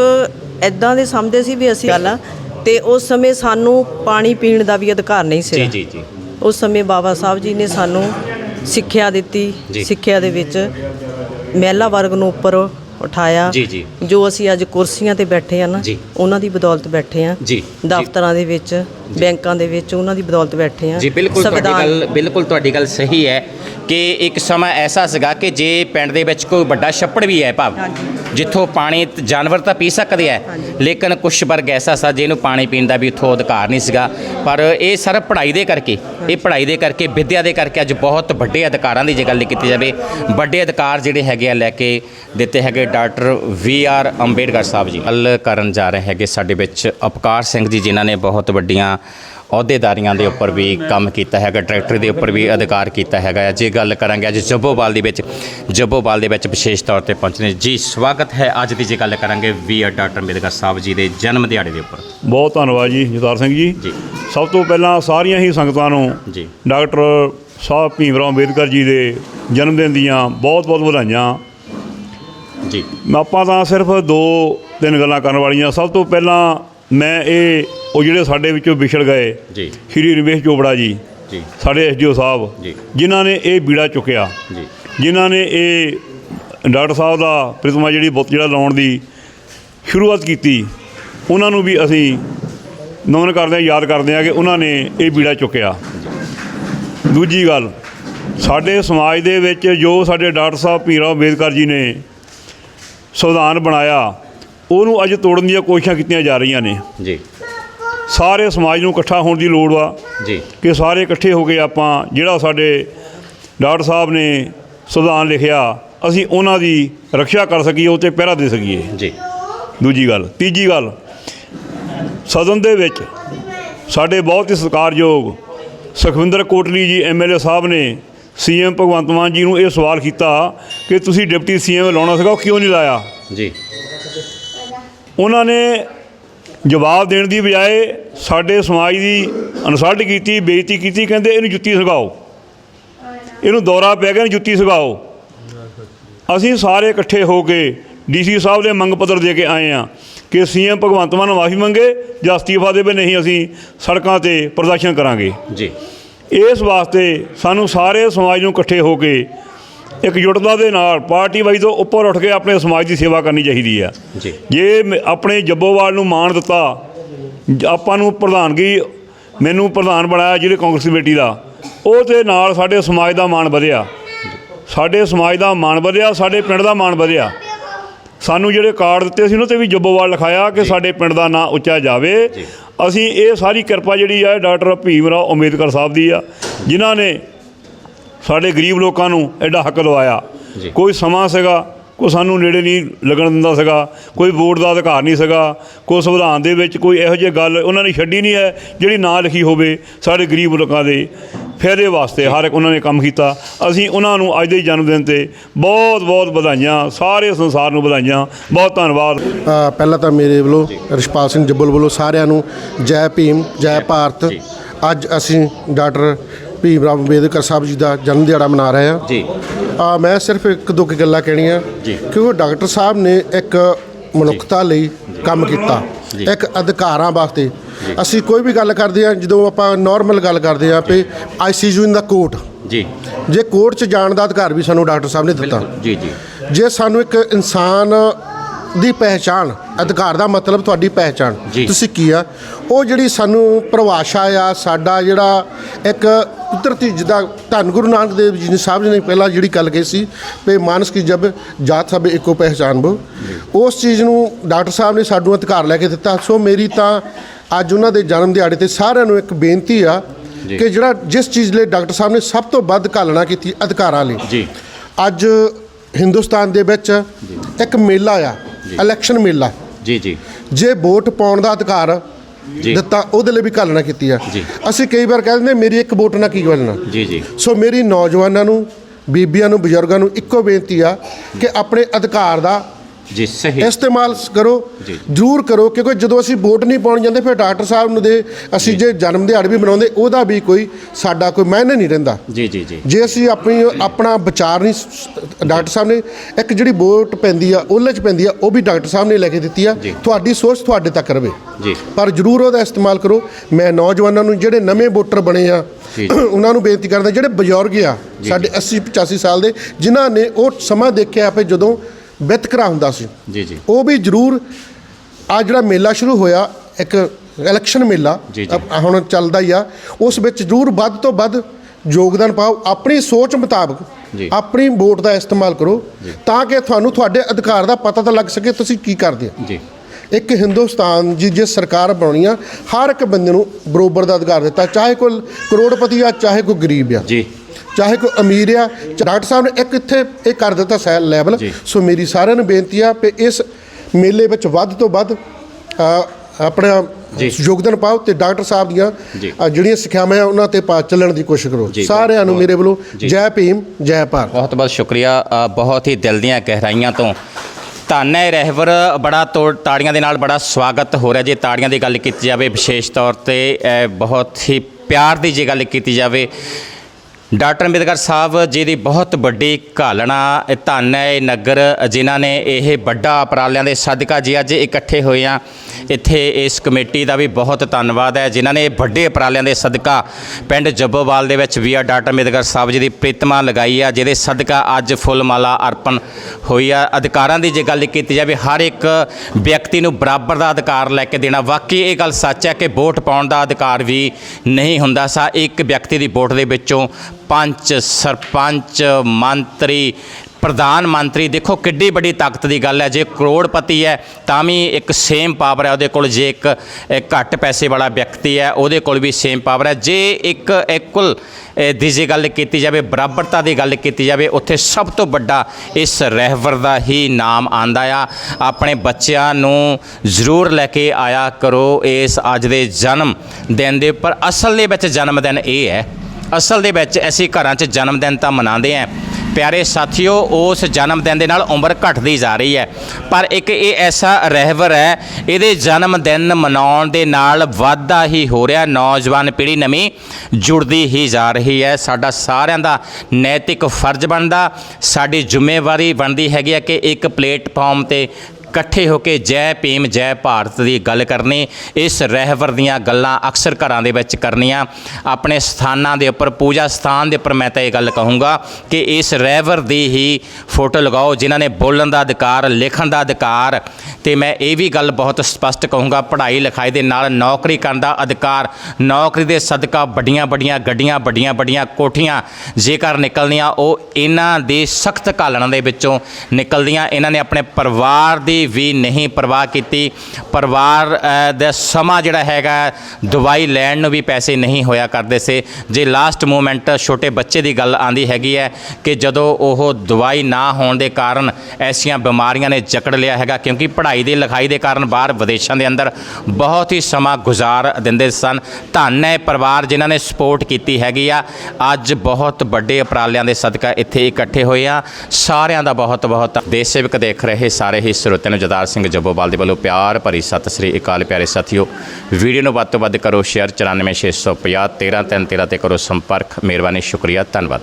ਐਦਾਂ ਦੇ ਸਮਝਦੇ ਸੀ ਵੀ ਅਸੀਂ ਗੱਲ ਤੇ ਉਸ ਸਮੇਂ ਸਾਨੂੰ ਪਾਣੀ ਪੀਣ ਦਾ ਵੀ ਅਧਿਕਾਰ ਨਹੀਂ ਜੀ ਸੀਗਾ ਜੀ ਜੀ ਉਸ ਸਮੇਂ ਬਾਬਾ ਸਾਹਿਬ ਜੀ ਨੇ ਸਾਨੂੰ ਸਿੱਖਿਆ ਦਿੱਤੀ ਜੀ। ਸਿੱਖਿਆ ਦੇ ਵਿੱਚ ਮਹਿਲਾ ਵਰਗ ਨੂੰ ਉੱਪਰ ਉਠਾਇਆ ਜੀ, ਜੀ। ਜੋ ਅਸੀਂ ਅੱਜ ਕੁਰਸੀਆਂ ਤੇ ਬੈਠੇ ਆ ਨਾ ਜੀ। ਉਹਨਾਂ ਦੀ ਬਦੌਲਤ ਬੈਠੇ ਆ ਜੀ, ਦਫ਼ਤਰਾਂ ਦੇ ਵਿੱਚ ਬੈਂਕਾਂ ਦੇ ਵਿੱਚ ਉਹਨਾਂ ਦੀ ਬਦੌਲਤ ਬੈਠੇ ਆ। ਜੀ ਬਿਲਕੁਲ ਤੁਹਾਡੀ ਗੱਲ ਬਿਲਕੁਲ ਤੁਹਾਡੀ ਗੱਲ ਸਹੀ ਹੈ ਕਿ ਇੱਕ ਸਮਾਂ ਐਸਾ ਸੀਗਾ ਕਿ ਜੇ ਪਿੰਡ ਦੇ ਵਿੱਚ ਕੋਈ ਵੱਡਾ ਛੱਪੜ ਵੀ ਹੈ ਭਾਵ ਜਿੱਥੋਂ ਪਾਣੀ ਜਾਨਵਰ ਤਾਂ ਪੀ ਸਕਦੇ ਹੈ ਲੇਕਿਨ ਕੁਛ ਵਰਗ ਐਸਾ ਸੀ ਜਿਹਨੂੰ ਪਾਣੀ ਪੀਣ ਦਾ ਵੀ ਉੱਥੋਂ ਅਧਿਕਾਰ ਨਹੀਂ ਸੀਗਾ। ਪਰ ਇਹ ਸਾਰਾ ਪੜ੍ਹਾਈ ਦੇ ਕਰਕੇ ਇਹ ਪੜ੍ਹਾਈ ਦੇ ਕਰਕੇ ਵਿਦਿਆ ਦੇ ਕਰਕੇ ਅੱਜ ਬਹੁਤ ਵੱਡੇ ਅਧਿਕਾਰਾਂ ਦੀ ਜੇ ਗੱਲ ਕੀਤੀ ਜਾਵੇ ਵੱਡੇ ਅਧਿਕਾਰ ਜਿਹੜੇ ਹੈਗੇ ਆ ਲੈ ਕੇ ਦਿੱਤੇ ਹੈਗੇ doctor B R Ambedkar Sahib ji. ਗੱਲ ਕਰਨ ਜਾ ਰਹੇ ਹੈਗੇ ਸਾਡੇ ਵਿੱਚ ਅਪਕਾਰ ਸਿੰਘ ਜੀ ਜਿਨ੍ਹਾਂ ਨੇ ਬਹੁਤ ਵੱਡੀਆਂ ਅਹੁਦੇਦਾਰੀਆਂ ਦੇ ਉੱਪਰ ਵੀ ਕੰਮ ਕੀਤਾ ਹੈਗਾ ਡਾਇਰੈਕਟਰ ਦੇ ਉੱਪਰ ਵੀ ਅਧਿਕਾਰ ਕੀਤਾ ਹੈਗਾ ਹੈ। ਜੇ ਗੱਲ ਕਰਾਂਗੇ ਅੱਜ ਜੱਬੋਵਾਲ ਦੇ ਵਿੱਚ ਜੱਬੋਵਾਲ ਦੇ ਵਿੱਚ ਵਿਸ਼ੇਸ਼ ਤੌਰ ਤੇ ਪਹੁੰਚੇ ਨੇ। ਜੀ ਸਵਾਗਤ ਹੈ ਅੱਜ ਦੀ ਜੇ ਗੱਲ ਕਰਾਂਗੇ B R doctor Ambedkar Sahib ji ਦੇ ਜਨਮ ਦਿਹਾੜੇ ਦੇ ਉੱਪਰ। ਬਹੁਤ ਧੰਨਵਾਦ ਜੀ ਜਗਤਾਰ ਸਿੰਘ ਜੀ। ਜੀ। ਸਭ ਤੋਂ ਪਹਿਲਾਂ ਸਾਰੀਆਂ ਹੀ ਸੰਗਤਾਂ ਨੂੰ ਜੀ। ਡਾਕਟਰ ਸਾਹਿਬ ਭੀਮ ਰਾਓ ਅੰਬੇਦਕਰ ਜੀ ਦੇ ਜਨਮ ਦਿਨ ਦੀਆਂ ਬਹੁਤ ਬਹੁਤ ਵਧਾਈਆਂ। ਜੀ। ਆਪਾਂ ਤਾਂ ਸਿਰਫ ਦੋ ਤਿੰਨ ਗੱਲਾਂ ਕਰਨ ਵਾਲੀਆਂ। ਸਭ ਤੋਂ ਪਹਿਲਾਂ ਮੈਂ ਇਹ ਉਹ ਜਿਹੜੇ ਸਾਡੇ ਵਿੱਚੋਂ ਵਿਛੜ ਗਏ ਜੀ। ਸ਼੍ਰੀ ਰਮੇਸ਼ ਚੋਪੜਾ ਜੀ ਜੀ। ਸਾਡੇ ਐਸਡੀਓ ਸਾਹਿਬ ਜੀ। ਜਿਨ੍ਹਾਂ ਨੇ ਇਹ ਬੀੜਾ ਚੁੱਕਿਆ ਜੀ। ਜਿਨ੍ਹਾਂ ਨੇ ਇਹ ਡਾਕਟਰ ਸਾਹਿਬ ਦਾ ਪ੍ਰਤਿਮਾ ਜਿਹੜੀ ਬੁੱਤ ਜਿਹੜਾ ਲਾਉਣ ਦੀ ਸ਼ੁਰੂਆਤ ਕੀਤੀ ਉਹਨਾਂ ਨੂੰ ਵੀ ਅਸੀਂ ਨਮਨ ਕਰਦੇ ਹਾਂ ਯਾਦ ਕਰਦੇ ਹਾਂ ਕਿ ਉਹਨਾਂ ਨੇ ਇਹ ਬੀੜਾ ਚੁੱਕਿਆ। ਦੂਜੀ ਗੱਲ ਸਾਡੇ ਸਮਾਜ ਦੇ ਵਿੱਚ ਜੋ ਸਾਡੇ ਡਾਕਟਰ ਸਾਹਿਬ ਭੀਰਾ ਅੰਬੇਦਕਰ ਜੀ ਨੇ ਸੰਵਿਧਾਨ ਬਣਾਇਆ ਉਹਨੂੰ ਅੱਜ ਤੋੜਨ ਦੀਆਂ ਕੋਸ਼ਿਸ਼ਾਂ ਕੀਤੀਆਂ ਜਾ ਰਹੀਆਂ ਨੇ। ਜੀ। ਸਾਰੇ ਸਮਾਜ ਨੂੰ ਇਕੱਠਾ ਹੋਣ ਦੀ ਲੋੜ ਵਾ ਜੀ। ਕਿ ਸਾਰੇ ਇਕੱਠੇ ਹੋ ਕੇ ਆਪਾਂ ਜਿਹੜਾ ਸਾਡੇ ਡਾਕਟਰ ਸਾਹਿਬ ਨੇ ਸੰਵਿਧਾਨ ਲਿਖਿਆ ਅਸੀਂ ਉਹਨਾਂ ਦੀ ਰੱਖਿਆ ਕਰ ਸਕੀਏ ਉਹ 'ਤੇ ਪਹਿਰਾ ਦੇ ਸਕੀਏ। ਜੀ। ਦੂਜੀ ਗੱਲ ਤੀਜੀ ਗੱਲ ਸਦਨ ਦੇ ਵਿੱਚ ਸਾਡੇ ਬਹੁਤ ਹੀ ਸਤਿਕਾਰਯੋਗ ਸੁਖਵਿੰਦਰ ਕੋਟਲੀ ਜੀ ਐਮਐਲਏ ਸਾਹਿਬ ਨੇ ਸੀਐਮ ਭਗਵੰਤ ਮਾਨ ਜੀ ਨੂੰ ਇਹ ਸਵਾਲ ਕੀਤਾ ਕਿ ਤੁਸੀਂ ਡਿਪਟੀ ਸੀਐਮ ਲਾਉਣਾ ਸੀਗਾ ਉਹ ਕਿਉਂ ਨਹੀਂ ਲਾਇਆ? ਜੀ। ਉਹਨਾਂ ਨੇ ਜਵਾਬ ਦੇਣ ਦੀ ਬਜਾਏ ਸਾਡੇ ਸਮਾਜ ਦੀ ਅਨਸਲਟ ਕੀਤੀ ਬੇਇੱਜ਼ਤੀ ਕੀਤੀ ਕਹਿੰਦੇ ਇਹਨੂੰ ਜੁੱਤੀ ਸਗਾਓ ਇਹਨੂੰ ਦੌਰਾ ਪੈ ਗਿਆ ਜੁੱਤੀ ਸਗਾਓ ਅਸੀਂ ਸਾਰੇ ਇਕੱਠੇ ਹੋ ਕੇ ਡੀਸੀ ਸਾਹਿਬ ਦੇ ਮੰਗ ਪੱਤਰ ਦੇ ਕੇ ਆਏ ਆ ਕਿ ਸੀਐਮ ਭਗਵੰਤ ਮਾਨ ਮਾਫੀ ਮੰਗੇ ਜਾਂ ਅਸਤੀਫਾ ਦੇਵੇ ਨਹੀਂ ਅਸੀਂ ਸੜਕਾਂ ਤੇ ਪ੍ਰਦਰਸ਼ਨ ਕਰਾਂਗੇ। ਜੀ। ਇਸ ਵਾਸਤੇ ਸਾਨੂੰ ਸਾਰੇ ਸਮਾਜ ਨੂੰ ਇਕੱਠੇ ਹੋ ਕੇ ਇਕਜੁੱਟਤਾ ਦੇ ਨਾਲ ਪਾਰਟੀ ਵਾਈ ਤੋਂ ਉੱਪਰ ਉੱਠ ਕੇ ਆਪਣੇ ਸਮਾਜ ਦੀ ਸੇਵਾ ਕਰਨੀ ਚਾਹੀਦੀ ਆ। ਜੀ। ਜੇ ਮ- ਆਪਣੇ ਜੱਬੋਵਾਲ ਨੂੰ ਮਾਣ ਦਿੱਤਾ ਜ- ਆਪਾਂ ਨੂੰ ਪ੍ਰਧਾਨਗੀ ਮੈਨੂੰ ਪ੍ਰਧਾਨ ਬਣਾਇਆ ਜਿਹੜੇ ਕਾਂਗਰਸ ਕਮੇਟੀ ਦਾ ਉਹ ਤੇ ਨਾਲ ਸਾਡੇ ਸਮਾਜ ਦਾ ਮਾਣ ਵਧਿਆ। ਸਾਡੇ ਸਮਾਜ ਦਾ ਮਾਣ ਵਧਿਆ ਸਾਡੇ ਪਿੰਡ ਦਾ ਮਾਣ ਵਧਿਆ। ਸਾਨੂੰ ਜਿਹੜੇ ਕਾਰਡ ਦਿੱਤੇ ਸੀ ਉਹਨਾਂ ਤੇ ਵੀ ਜੱਬੋਵਾਲ ਲਿਖਾਇਆ ਕਿ ਸਾਡੇ ਪਿੰਡ ਦਾ ਨਾਂ ਉੱਚਾ ਜਾਵੇ। ਅਸੀਂ ਇਹ ਸਾਰੀ ਕਿਰਪਾ ਜਿਹੜੀ ਆ ਡਾਕਟਰ ਭੀਮ ਰਾਓ ਅੰਬੇਦਕਰ ਸਾਹਿਬ ਦੀ ਆ ਜਿਨ੍ਹਾਂ ਨੇ ਸਾਡੇ ਗਰੀਬ ਲੋਕਾਂ ਨੂੰ ਐਡਾ ਹੱਕ ਦਵਾਇਆ। ਕੋਈ ਸਮਾਂ ਸੀਗਾ ਕੋਈ ਸਾਨੂੰ ਨੇੜੇ ਨਹੀਂ ਲੱਗਣ ਦਿੰਦਾ ਸੀਗਾ ਕੋਈ ਵੋਟ ਦਾ ਅਧਿਕਾਰ ਨਹੀਂ ਸੀਗਾ ਕੋਈ ਸੰਵਿਧਾਨ ਦੇ ਵਿੱਚ ਕੋਈ ਇਹੋ ਜਿਹੀ ਗੱਲ ਉਹਨਾਂ ਨੇ ਛੱਡੀ ਨਹੀਂ ਹੈ ਜਿਹੜੀ ਨਾ ਲਿਖੀ ਹੋਵੇ ਸਾਡੇ ਗਰੀਬ ਲੋਕਾਂ ਦੇ ਫਾਇਦੇ ਵਾਸਤੇ ਹਰ ਇੱਕ ਉਹਨਾਂ ਨੇ ਕੰਮ ਕੀਤਾ। ਅਸੀਂ ਉਹਨਾਂ ਨੂੰ ਅੱਜ ਦੇ ਜਨਮ ਦਿਨ ਤੇ ਬਹੁਤ ਬਹੁਤ ਵਧਾਈਆਂ ਸਾਰੇ ਸੰਸਾਰ ਨੂੰ ਵਧਾਈਆਂ। ਬਹੁਤ ਧੰਨਵਾਦ। ਪਹਿਲਾਂ ਤਾਂ ਮੇਰੇ ਵੱਲੋਂ ਰਿਸ਼ਪਾਲ ਸਿੰਘ ਜੱਬਲ ਵੱਲੋਂ ਸਾਰਿਆਂ ਨੂੰ ਜੈ ਭੀਮ ਜੈ ਭਾਰਤ। ਅੱਜ ਅਸੀਂ ਡਾਕਟਰ ਭੀਮ ਰਾਓ ਅੰਬੇਦਕਰ ਸਾਹਿਬ ਜੀ ਦਾ ਜਨਮ ਦਿਹਾੜਾ ਮਨਾ ਰਹੇ ਹਾਂ। ਜੀ। ਆ ਮੈਂ ਸਿਰਫ ਇੱਕ ਦੋ ਕੁ ਗੱਲਾਂ ਕਹਿਣੀਆਂ। ਜੀ। ਕਿਉਂਕਿ ਡਾਕਟਰ ਸਾਹਿਬ ਨੇ ਇੱਕ ਮਨੁੱਖਤਾ ਲਈ ਕੰਮ ਕੀਤਾ। ਇੱਕ ਅਧਿਕਾਰਾਂ ਵਾਸਤੇ। ਅਸੀਂ ਕੋਈ ਵੀ ਗੱਲ ਕਰਦੇ ਹਾਂ ਜਦੋਂ ਆਪਾਂ ਨਾਰਮਲ ਗੱਲ ਕਰਦੇ ਹਾਂ ਵੀ ਆਈਸੀਯੂ ਇਨ ਦਾ ਕੋਰਟ। ਜੀ। ਜੇ ਕੋਰਟ 'ਚ ਜਾਣ ਦਾ ਅਧਿਕਾਰ ਵੀ ਸਾਨੂੰ ਡਾਕਟਰ ਸਾਹਿਬ ਨੇ ਦਿੱਤਾ। ਜੀ ਜੀ। ਜੇ ਸਾਨੂੰ ਇੱਕ ਇਨਸਾਨ ਦੀ ਪਹਿਚਾਣ ਅਧਿਕਾਰ ਦਾ ਮਤਲਬ ਤੁਹਾਡੀ ਪਹਿਚਾਣ। ਤੁਸੀਂ ਕੀ ਆ? ਉਹ ਜਿਹੜੀ ਸਾਨੂੰ ਪਰਿਭਾਸ਼ਾ ਆ ਸਾਡਾ ਜਿਹੜਾ ਇੱਕ ਕੁਦਰਤੀ ਜਿੱਦਾਂ ਧੰਨ ਗੁਰੂ ਨਾਨਕ ਦੇਵ ਜੀ ਨੇ ਸਾਹਿਬ ਜੀ ਨੇ ਪਹਿਲਾਂ ਜਿਹੜੀ ਗੱਲ ਕਹੀ ਸੀ ਵੀ ਮਾਨਸ ਕੀ ਜਬ ਜਾਤ ਸਭ ਇੱਕੋ ਪਹਿਚਾਨ ਬੋ। ਉਸ ਚੀਜ਼ ਨੂੰ ਡਾਕਟਰ ਸਾਹਿਬ ਨੇ ਸਾਨੂੰ ਅਧਿਕਾਰ ਲੈ ਕੇ ਦਿੱਤਾ। ਸੋ ਮੇਰੀ ਤਾਂ ਅੱਜ ਉਹਨਾਂ ਦੇ ਜਨਮ ਦਿਹਾੜੇ ਤੇ ਸਾਰਿਆਂ ਨੂੰ ਇੱਕ ਬੇਨਤੀ ਆ। ਕਿ ਜਿਹੜਾ ਜਿਸ ਚੀਜ਼ ਲਈ ਡਾਕਟਰ ਸਾਹਿਬ ਨੇ ਸਭ ਤੋਂ ਵੱਧ ਘਾਲਣਾ ਕੀਤੀ ਅਧਿਕਾਰਾਂ ਲਈ। ਜੀ। ਅੱਜ ਹਿੰਦੁਸਤਾਨ ਦੇ ਵਿੱਚ ਇੱਕ ਮੇਲਾ ਆ ਇਲੈਕਸ਼ਨ ਮੇਲਾ। ਜੀ ਜੀ। ਜੇ ਵੋਟ ਪਾਉਣ ਦਾ ਅਧਿਕਾਰ। ਦਿੱਤਾ ਉਹਦੇ ਲਈ ਵੀ ਘਾਲਣਾ ਕੀਤੀ ਆ। ਅਸੀਂ ਕਈ ਵਾਰ ਕਹਿ ਦਿੰਦੇ ਮੇਰੀ ਇੱਕ ਵੋਟ ਨਾਲ ਕੀ ਕਰਨਾ ਜੀ ਜੀ। ਸੋ ਮੇਰੀ ਨੌਜਵਾਨਾਂ ਨੂੰ ਬੀਬੀਆਂ ਨੂੰ ਬਜ਼ੁਰਗਾਂ ਨੂੰ ਇੱਕੋ ਬੇਨਤੀ ਆ ਕਿ ਆਪਣੇ ਅਧਿਕਾਰ ਦਾ ਜੀ ਸਹੀ ਇਸਤੇਮਾਲ ਕਰੋ। ਜ਼ਰੂਰ ਕਰੋ ਕਿਉਂਕਿ ਜਦੋਂ ਅਸੀਂ ਵੋਟ ਨਹੀਂ ਪਾਉਣ ਜਾਂਦੇ ਫਿਰ ਡਾਕਟਰ ਸਾਹਿਬ ਨੂੰ ਦੇ ਅਸੀਂ ਜੇ ਜਨਮ ਦਿਹਾੜ ਵੀ ਮਨਾਉਂਦੇ ਉਹਦਾ ਵੀ ਕੋਈ ਸਾਡਾ ਕੋਈ ਮਾਇਨੇ ਨਹੀਂ ਰਹਿੰਦਾ ਜੀ ਜੀ ਜੀ ਜੇ ਅਸੀਂ ਆਪਣੀ ਆਪਣਾ ਵਿਚਾਰ ਨਹੀਂ ਡਾਕਟਰ ਸਾਹਿਬ ਨੇ ਇੱਕ ਜਿਹੜੀ ਵੋਟ ਪੈਂਦੀ ਆ ਉਹਲੇ ਚ ਪੈਂਦੀ ਆ ਉਹ ਵੀ ਡਾਕਟਰ ਸਾਹਿਬ ਨੇ ਲੈ ਕੇ ਦਿੱਤੀ ਆ। ਤੁਹਾਡੀ ਸੋਚ ਤੁਹਾਡੇ ਤੱਕ ਰਵੇ ਜੀ। ਪਰ ਜ਼ਰੂਰ ਉਹਦਾ ਇਸਤੇਮਾਲ ਕਰੋ ਮੈਂ ਨੌਜਵਾਨਾਂ ਨੂੰ ਜਿਹੜੇ ਨਵੇਂ ਵੋਟਰ ਬਣੇ ਆ। ਉਹਨਾਂ ਨੂੰ ਬੇਨਤੀ ਕਰਦਾ ਜਿਹੜੇ ਬਜ਼ੁਰਗ ਆ ਸਾਡੇ 80 85 ਸਾਲ ਦੇ ਜਿਨ੍ਹਾਂ ਨੇ ਉਹ ਸਮਾਂ ਦੇਖਿਆ ਆਪੇ ਜਦੋਂ ਵਿਤਕਰਾ ਹੁੰਦਾ ਸੀ। ਜੀ ਜੀ। ਉਹ ਵੀ ਜ਼ਰੂਰ ਆ ਜਿਹੜਾ ਮੇਲਾ ਸ਼ੁਰੂ ਹੋਇਆ ਇੱਕ ਇਲੈਕਸ਼ਨ ਮੇਲਾ ਹੁਣ ਚੱਲਦਾ ਹੀ ਆ ਉਸ ਵਿੱਚ ਜ਼ਰੂਰ ਵੱਧ ਤੋਂ ਵੱਧ ਯੋਗਦਾਨ ਪਾਓ। ਆਪਣੀ ਸੋਚ ਮੁਤਾਬਕ। ਆਪਣੀ ਵੋਟ ਦਾ ਇਸਤੇਮਾਲ ਕਰੋ ਤਾਂ ਕਿ ਤੁਹਾਨੂੰ ਤੁਹਾਡੇ ਅਧਿਕਾਰ ਦਾ ਪਤਾ ਤਾਂ ਲੱਗ ਸਕੇ ਤੁਸੀਂ ਕੀ ਕਰਦੇ ਹੋ। ਜੀ। ਇੱਕ ਹਿੰਦੁਸਤਾਨ ਜੀ ਜੇ ਸਰਕਾਰ ਬਣਾਉਣੀ ਆ ਹਰ ਇੱਕ ਬੰਦੇ ਨੂੰ ਬਰੋਬਰ ਦਾ ਅਧਿਕਾਰ ਦਿੱਤਾ ਚਾਹੇ ਕੋਈ ਕਰੋੜਪਤੀ ਆ ਚਾਹੇ ਕੋਈ ਗਰੀਬ ਆ। ਜੀ। ਚਾਹੇ ਕੋਈ ਅਮੀਰ ਆ ਡਾਕਟਰ ਸਾਹਿਬ ਨੇ ਇੱਕ ਇੱਥੇ ਇਹ ਕਰ ਦਿੱਤਾ ਸੈਲ ਲੈਵਲ। ਸੋ ਮੇਰੀ ਸਾਰਿਆਂ ਨੂੰ ਬੇਨਤੀ ਆ ਕਿ ਇਸ ਮੇਲੇ ਵਿੱਚ ਵੱਧ ਤੋਂ ਵੱਧ ਆਪਣਾ। ਯੋਗਦਾਨ ਪਾਓ ਤੇ ਡਾਕਟਰ ਸਾਹਿਬ ਦੀਆਂ ਜਿਹੜੀਆਂ ਸਿੱਖਿਆਵਾਂ ਆ ਉਹਨਾਂ ਤੇ ਪਾ ਚੱਲਣ ਦੀ ਕੋਸ਼ਿਸ਼ ਕਰੋ ਸਾਰਿਆਂ ਨੂੰ ਮੇਰੇ ਵੱਲੋਂ ਜੀ। ਭੀਮ ਜੈ ਭਾਰਤ ਬਹੁਤ ਬਹੁਤ ਸ਼ੁਕਰੀਆ ਬਹੁਤ ਹੀ ਦਿਲ ਦੀਆਂ ਗਹਿਰਾਈਆਂ ਤੋਂ ਧੰਨ ਹੈ ਰਹਿਬਰ ਬੜਾ ਤੋੜ ਤਾੜੀਆਂ ਦੇ ਨਾਲ ਬੜਾ ਸਵਾਗਤ ਹੋ ਰਿਹਾ ਜੇ ਤਾੜੀਆਂ ਦੀ ਗੱਲ ਕੀਤੀ ਜਾਵੇ ਵਿਸ਼ੇਸ਼ ਤੌਰ ਤੇ ਬਹੁਤ ਹੀ ਪਿਆਰ ਦੀ ਜੇ ਗੱਲ ਕੀਤੀ ਜਾਵੇ ਡਾਕਟਰ ਅੰਬੇਦਕਰ ਸਾਹਿਬ ਜੀ ਦੀ ਬਹੁਤ ਵੱਡੀ ਘਾਲਣਾ ਧੰਨ ਹੈ ਇਹ ਨਗਰ, ਜਿਨ੍ਹਾਂ ਨੇ ਇਹ ਵੱਡਾ ਉਪਰਾਲਿਆਂ ਦੇ ਸਦਕਾ ਜੀ ਅੱਜ ਇਕੱਠੇ ਹੋਏ ਆ। ਇੱਥੇ ਇਸ ਕਮੇਟੀ ਦਾ ਵੀ ਬਹੁਤ ਧੰਨਵਾਦ ਹੈ, ਜਿਨ੍ਹਾਂ ਨੇ ਇਹ ਵੱਡੇ ਉਪਰਾਲਿਆਂ ਦੇ ਸਦਕਾ ਪਿੰਡ ਜੱਬੋਵਾਲ ਦੇ ਵਿੱਚ ਵੀ ਆ। ਡਾਕਟਰ ਅੰਬੇਦਕਰ ਸਾਹਿਬ ਜੀ ਦੀ ਪ੍ਰੀਤਮਾ ਲਗਾਈ ਆ, ਜਿਹਦੇ ਸਦਕਾ ਅੱਜ ਫੁੱਲ ਮਾਲਾ ਅਰਪਣ ਹੋਈ ਆ। ਅਧਿਕਾਰਾਂ ਦੀ ਜੇ ਗੱਲ ਕੀਤੀ ਜਾਵੇ, ਹਰ ਇੱਕ ਵਿਅਕਤੀ ਨੂੰ ਬਰਾਬਰ ਦਾ ਅਧਿਕਾਰ ਲੈ ਕੇ ਦੇਣਾ। ਵਾਕਈ ਇਹ ਗੱਲ ਸੱਚ ਹੈ ਕਿ ਵੋਟ ਪਾਉਣ ਦਾ ਅਧਿਕਾਰ ਵੀ ਨਹੀਂ ਹੁੰਦਾ ਸਾ। ਇੱਕ ਵਿਅਕਤੀ ਦੀ ਵੋਟ ਦੇ ਵਿੱਚੋਂ ਪੰਚ ਸਰਪੰਚ, ਮੰਤਰੀ, ਪ੍ਰਧਾਨ ਮੰਤਰੀ, ਦੇਖੋ ਕਿੱਡੀ ਵੱਡੀ ਤਾਕਤ ਦੀ ਗੱਲ ਹੈ, ਜੇ ਕਰੋੜਪਤੀ ਹੈ, ਤਾਂ ਵੀ ਇੱਕ ਸੇਮ ਪਾਵਰ ਹੈ, ਉਹਦੇ ਕੋਲ ਜੇ ਇੱਕ ਘੱਟ ਪੈਸੇ ਵਾਲਾ ਵਿਅਕਤੀ ਹੈ, ਉਹਦੇ ਕੋਲ ਵੀ ਸੇਮ ਪਾਵਰ ਹੈ। ਜੇ ਇੱਕ ਇਕੁਅਲ ਦੀ ਜੇ ਗੱਲ ਕੀਤੀ ਜਾਵੇ, ਬਰਾਬਰਤਾ ਦੀ ਗੱਲ ਕੀਤੀ ਜਾਵੇ, ਉੱਥੇ ਸਭ ਤੋਂ ਵੱਡਾ ਇਸ ਰਹਿਬਰ ਦਾ ਹੀ ਨਾਮ ਆਂਦਾ ਆ। ਆਪਣੇ ਬੱਚਿਆਂ ਨੂੰ ਜ਼ਰੂਰ ਲੈ ਕੇ ਆਇਆ ਕਰੋ ਇਸ ਅੱਜ ਦੇ ਜਨਮ ਦਿਨ ਦੇ ਉੱਪਰ। ਅਸਲ ਦੇ ਵਿੱਚ ਜਨਮ ਦਿਨ ਇਹ ਹੈ ਅਸਲ ਦੇ ਵਿੱਚ ਅਸੀਂ ਘਰਾਂ 'ਚ ਜਨਮ ਦਿਨ ਤਾਂ ਮਨਾਉਂਦੇ ਆਂ ਪਿਆਰੇ ਸਾਥੀਓ, ਉਸ ਜਨਮ ਦਿਨ ਦੇ ਨਾਲ ਉਮਰ ਘਟਦੀ ਜਾ ਰਹੀ ਹੈ। ਪਰ ਇੱਕ ਇਹ ਐਸਾ ਰਹਿਵਰ ਹੈ, ਇਹਦੇ ਜਨਮ ਦਿਨ ਮਨਾਉਣ ਦੇ ਨਾਲ ਵਾਧਾ ਹੀ ਹੋ ਰਿਹਾ। ਨੌਜਵਾਨ ਪੀੜ੍ਹੀ ਨਵੀਂ ਜੁੜਦੀ ਹੀ ਜਾ ਰਹੀ ਹੈ। ਸਾਡਾ ਸਾਰਿਆਂ ਦਾ ਨੈਤਿਕ ਫਰਜ਼ ਬਣਦਾ। ਸਾਡੀ ਜ਼ਿੰਮੇਵਾਰੀ ਬਣਦੀ ਹੈਗੀ ਹੈ ਕਿ ਇੱਕ ਪਲੇਟਫਾਰਮ ਤੇ ਇਕੱਠੇ ਹੋ ਕੇ ਜੈ ਭੀਮ, ਜੈ ਭਾਰਤ ਦੀ ਗੱਲ ਕਰਨੀ, ਇਸ ਰਹਿਬਰ ਦੀਆਂ ਗੱਲਾਂ ਅਕਸਰ ਘਰਾਂ ਦੇ ਵਿੱਚ ਕਰਨੀਆਂ। ਆਪਣੇ ਸਥਾਨਾਂ ਦੇ ਉੱਪਰ, ਪੂਜਾ ਸਥਾਨ ਦੇ ਉੱਪਰ ਮੈਂ ਤਾਂ ਇਹ ਗੱਲ ਕਹੂੰਗਾ ਕਿ ਇਸ ਰਹਿਬਰ ਦੀ ਹੀ ਫੋਟੋ ਲਗਾਓ, ਜਿਨ੍ਹਾਂ ਨੇ ਬੋਲਣ ਦਾ ਅਧਿਕਾਰ, ਲਿਖਣ ਦਾ ਅਧਿਕਾਰ। ਤੇ ਮੈਂ ਇਹ ਵੀ ਗੱਲ ਬਹੁਤ ਸਪਸ਼ਟ ਕਹੂੰਗਾ, ਪੜ੍ਹਾਈ ਲਿਖਾਈ ਦੇ ਨਾਲ ਨੌਕਰੀ ਕਰਨ ਦਾ ਅਧਿਕਾਰ, ਨੌਕਰੀ ਦੇ ਸਦਕਾ ਵੱਡੀਆਂ ਵੱਡੀਆਂ ਗੱਡੀਆਂ, ਵੱਡੀਆਂ ਵੱਡੀਆਂ ਕੋਠੀਆਂ ਜੇਕਰ ਨਿਕਲਦੀਆਂ, ਉਹ ਇਹਨਾਂ ਦੇ ਸਖਤ ਘਾਲਣਾ ਦੇ ਵਿੱਚੋਂ ਨਿਕਲਦੀਆਂ। ਇਹਨਾਂ ਨੇ ਆਪਣੇ ਪਰਿਵਾਰ ਦੀ ਵੀ ਨਹੀਂ ਪਰਵਾਹ ਕੀਤੀ। ਪਰਿਵਾਰ ਦਾ ਸਮਾਂ ਜਿਹੜਾ ਹੈਗਾ, ਦਵਾਈ ਲੈਣ ਨੂੰ ਵੀ ਪੈਸੇ ਨਹੀਂ ਹੋਇਆ ਕਰਦੇ ਸੀ। ਜੇ ਲਾਸਟ ਮੂਮੈਂਟ ਛੋਟੇ ਬੱਚੇ ਦੀ ਗੱਲ ਆਂਦੀ ਹੈਗੀ ਹੈ ਕਿ ਜਦੋਂ ਉਹ ਦਵਾਈ ਨਾ ਹੋਣ ਦੇ ਕਾਰਨ ਐਸੀਆਂ ਬਿਮਾਰੀਆਂ ਨੇ ਜਕੜ ਲਿਆ ਹੈਗਾ, ਕਿਉਂਕਿ ਪੜ੍ਹਾਈ ਦੀ, ਲਿਖਾਈ ਦੇ ਕਾਰਨ ਬਾਹਰ ਵਿਦੇਸ਼ਾਂ ਦੇ ਅੰਦਰ ਬਹੁਤ ਹੀ ਸਮਾਂ ਗੁਜ਼ਾਰ ਦਿੰਦੇ ਸਨ। ਧੰਨ ਹੈ ਪਰਿਵਾਰ ਜਿਨ੍ਹਾਂ ਨੇ ਸਪੋਰਟ ਕੀਤੀ ਹੈਗੀ ਆ। ਅੱਜ ਬਹੁਤ ਵੱਡੇ ਉਪਰਾਲਿਆਂ ਦੇ ਸਦਕਾ ਇੱਥੇ ਇਕੱਠੇ ਹੋਏ ਆ। ਸਾਰਿਆਂ ਦਾ ਬਹੁਤ ਬਹੁਤ ਦੇਸ਼ ਸੇਵਕ ਦੇਖ ਰਹੇ ਸਾਰੇ ਹੀ ਸਰੋਤਿਆਂ ਨੂੰ ਜਦਾਰ ਸਿੰਘ ਜੱਬੋਵਾਲ ਦੇ ਵੱਲੋਂ ਪਿਆਰ ਭਰੀ ਸਤਿ ਸ੍ਰੀ ਅਕਾਲ ਪਿਆਰੇ ਸਾਥੀਓ। ਵੀਡੀਓ ਨੂੰ ਵੱਧ ਤੋਂ ਵੱਧ ਕਰੋ ਸ਼ੇਅਰ 94650 13 313 ਤੇ ਕਰੋ ਸੰਪਰਕ। ਮਿਹਰਬਾਨੀ, ਸ਼ੁਕਰੀਆ, ਧੰਨਵਾਦ।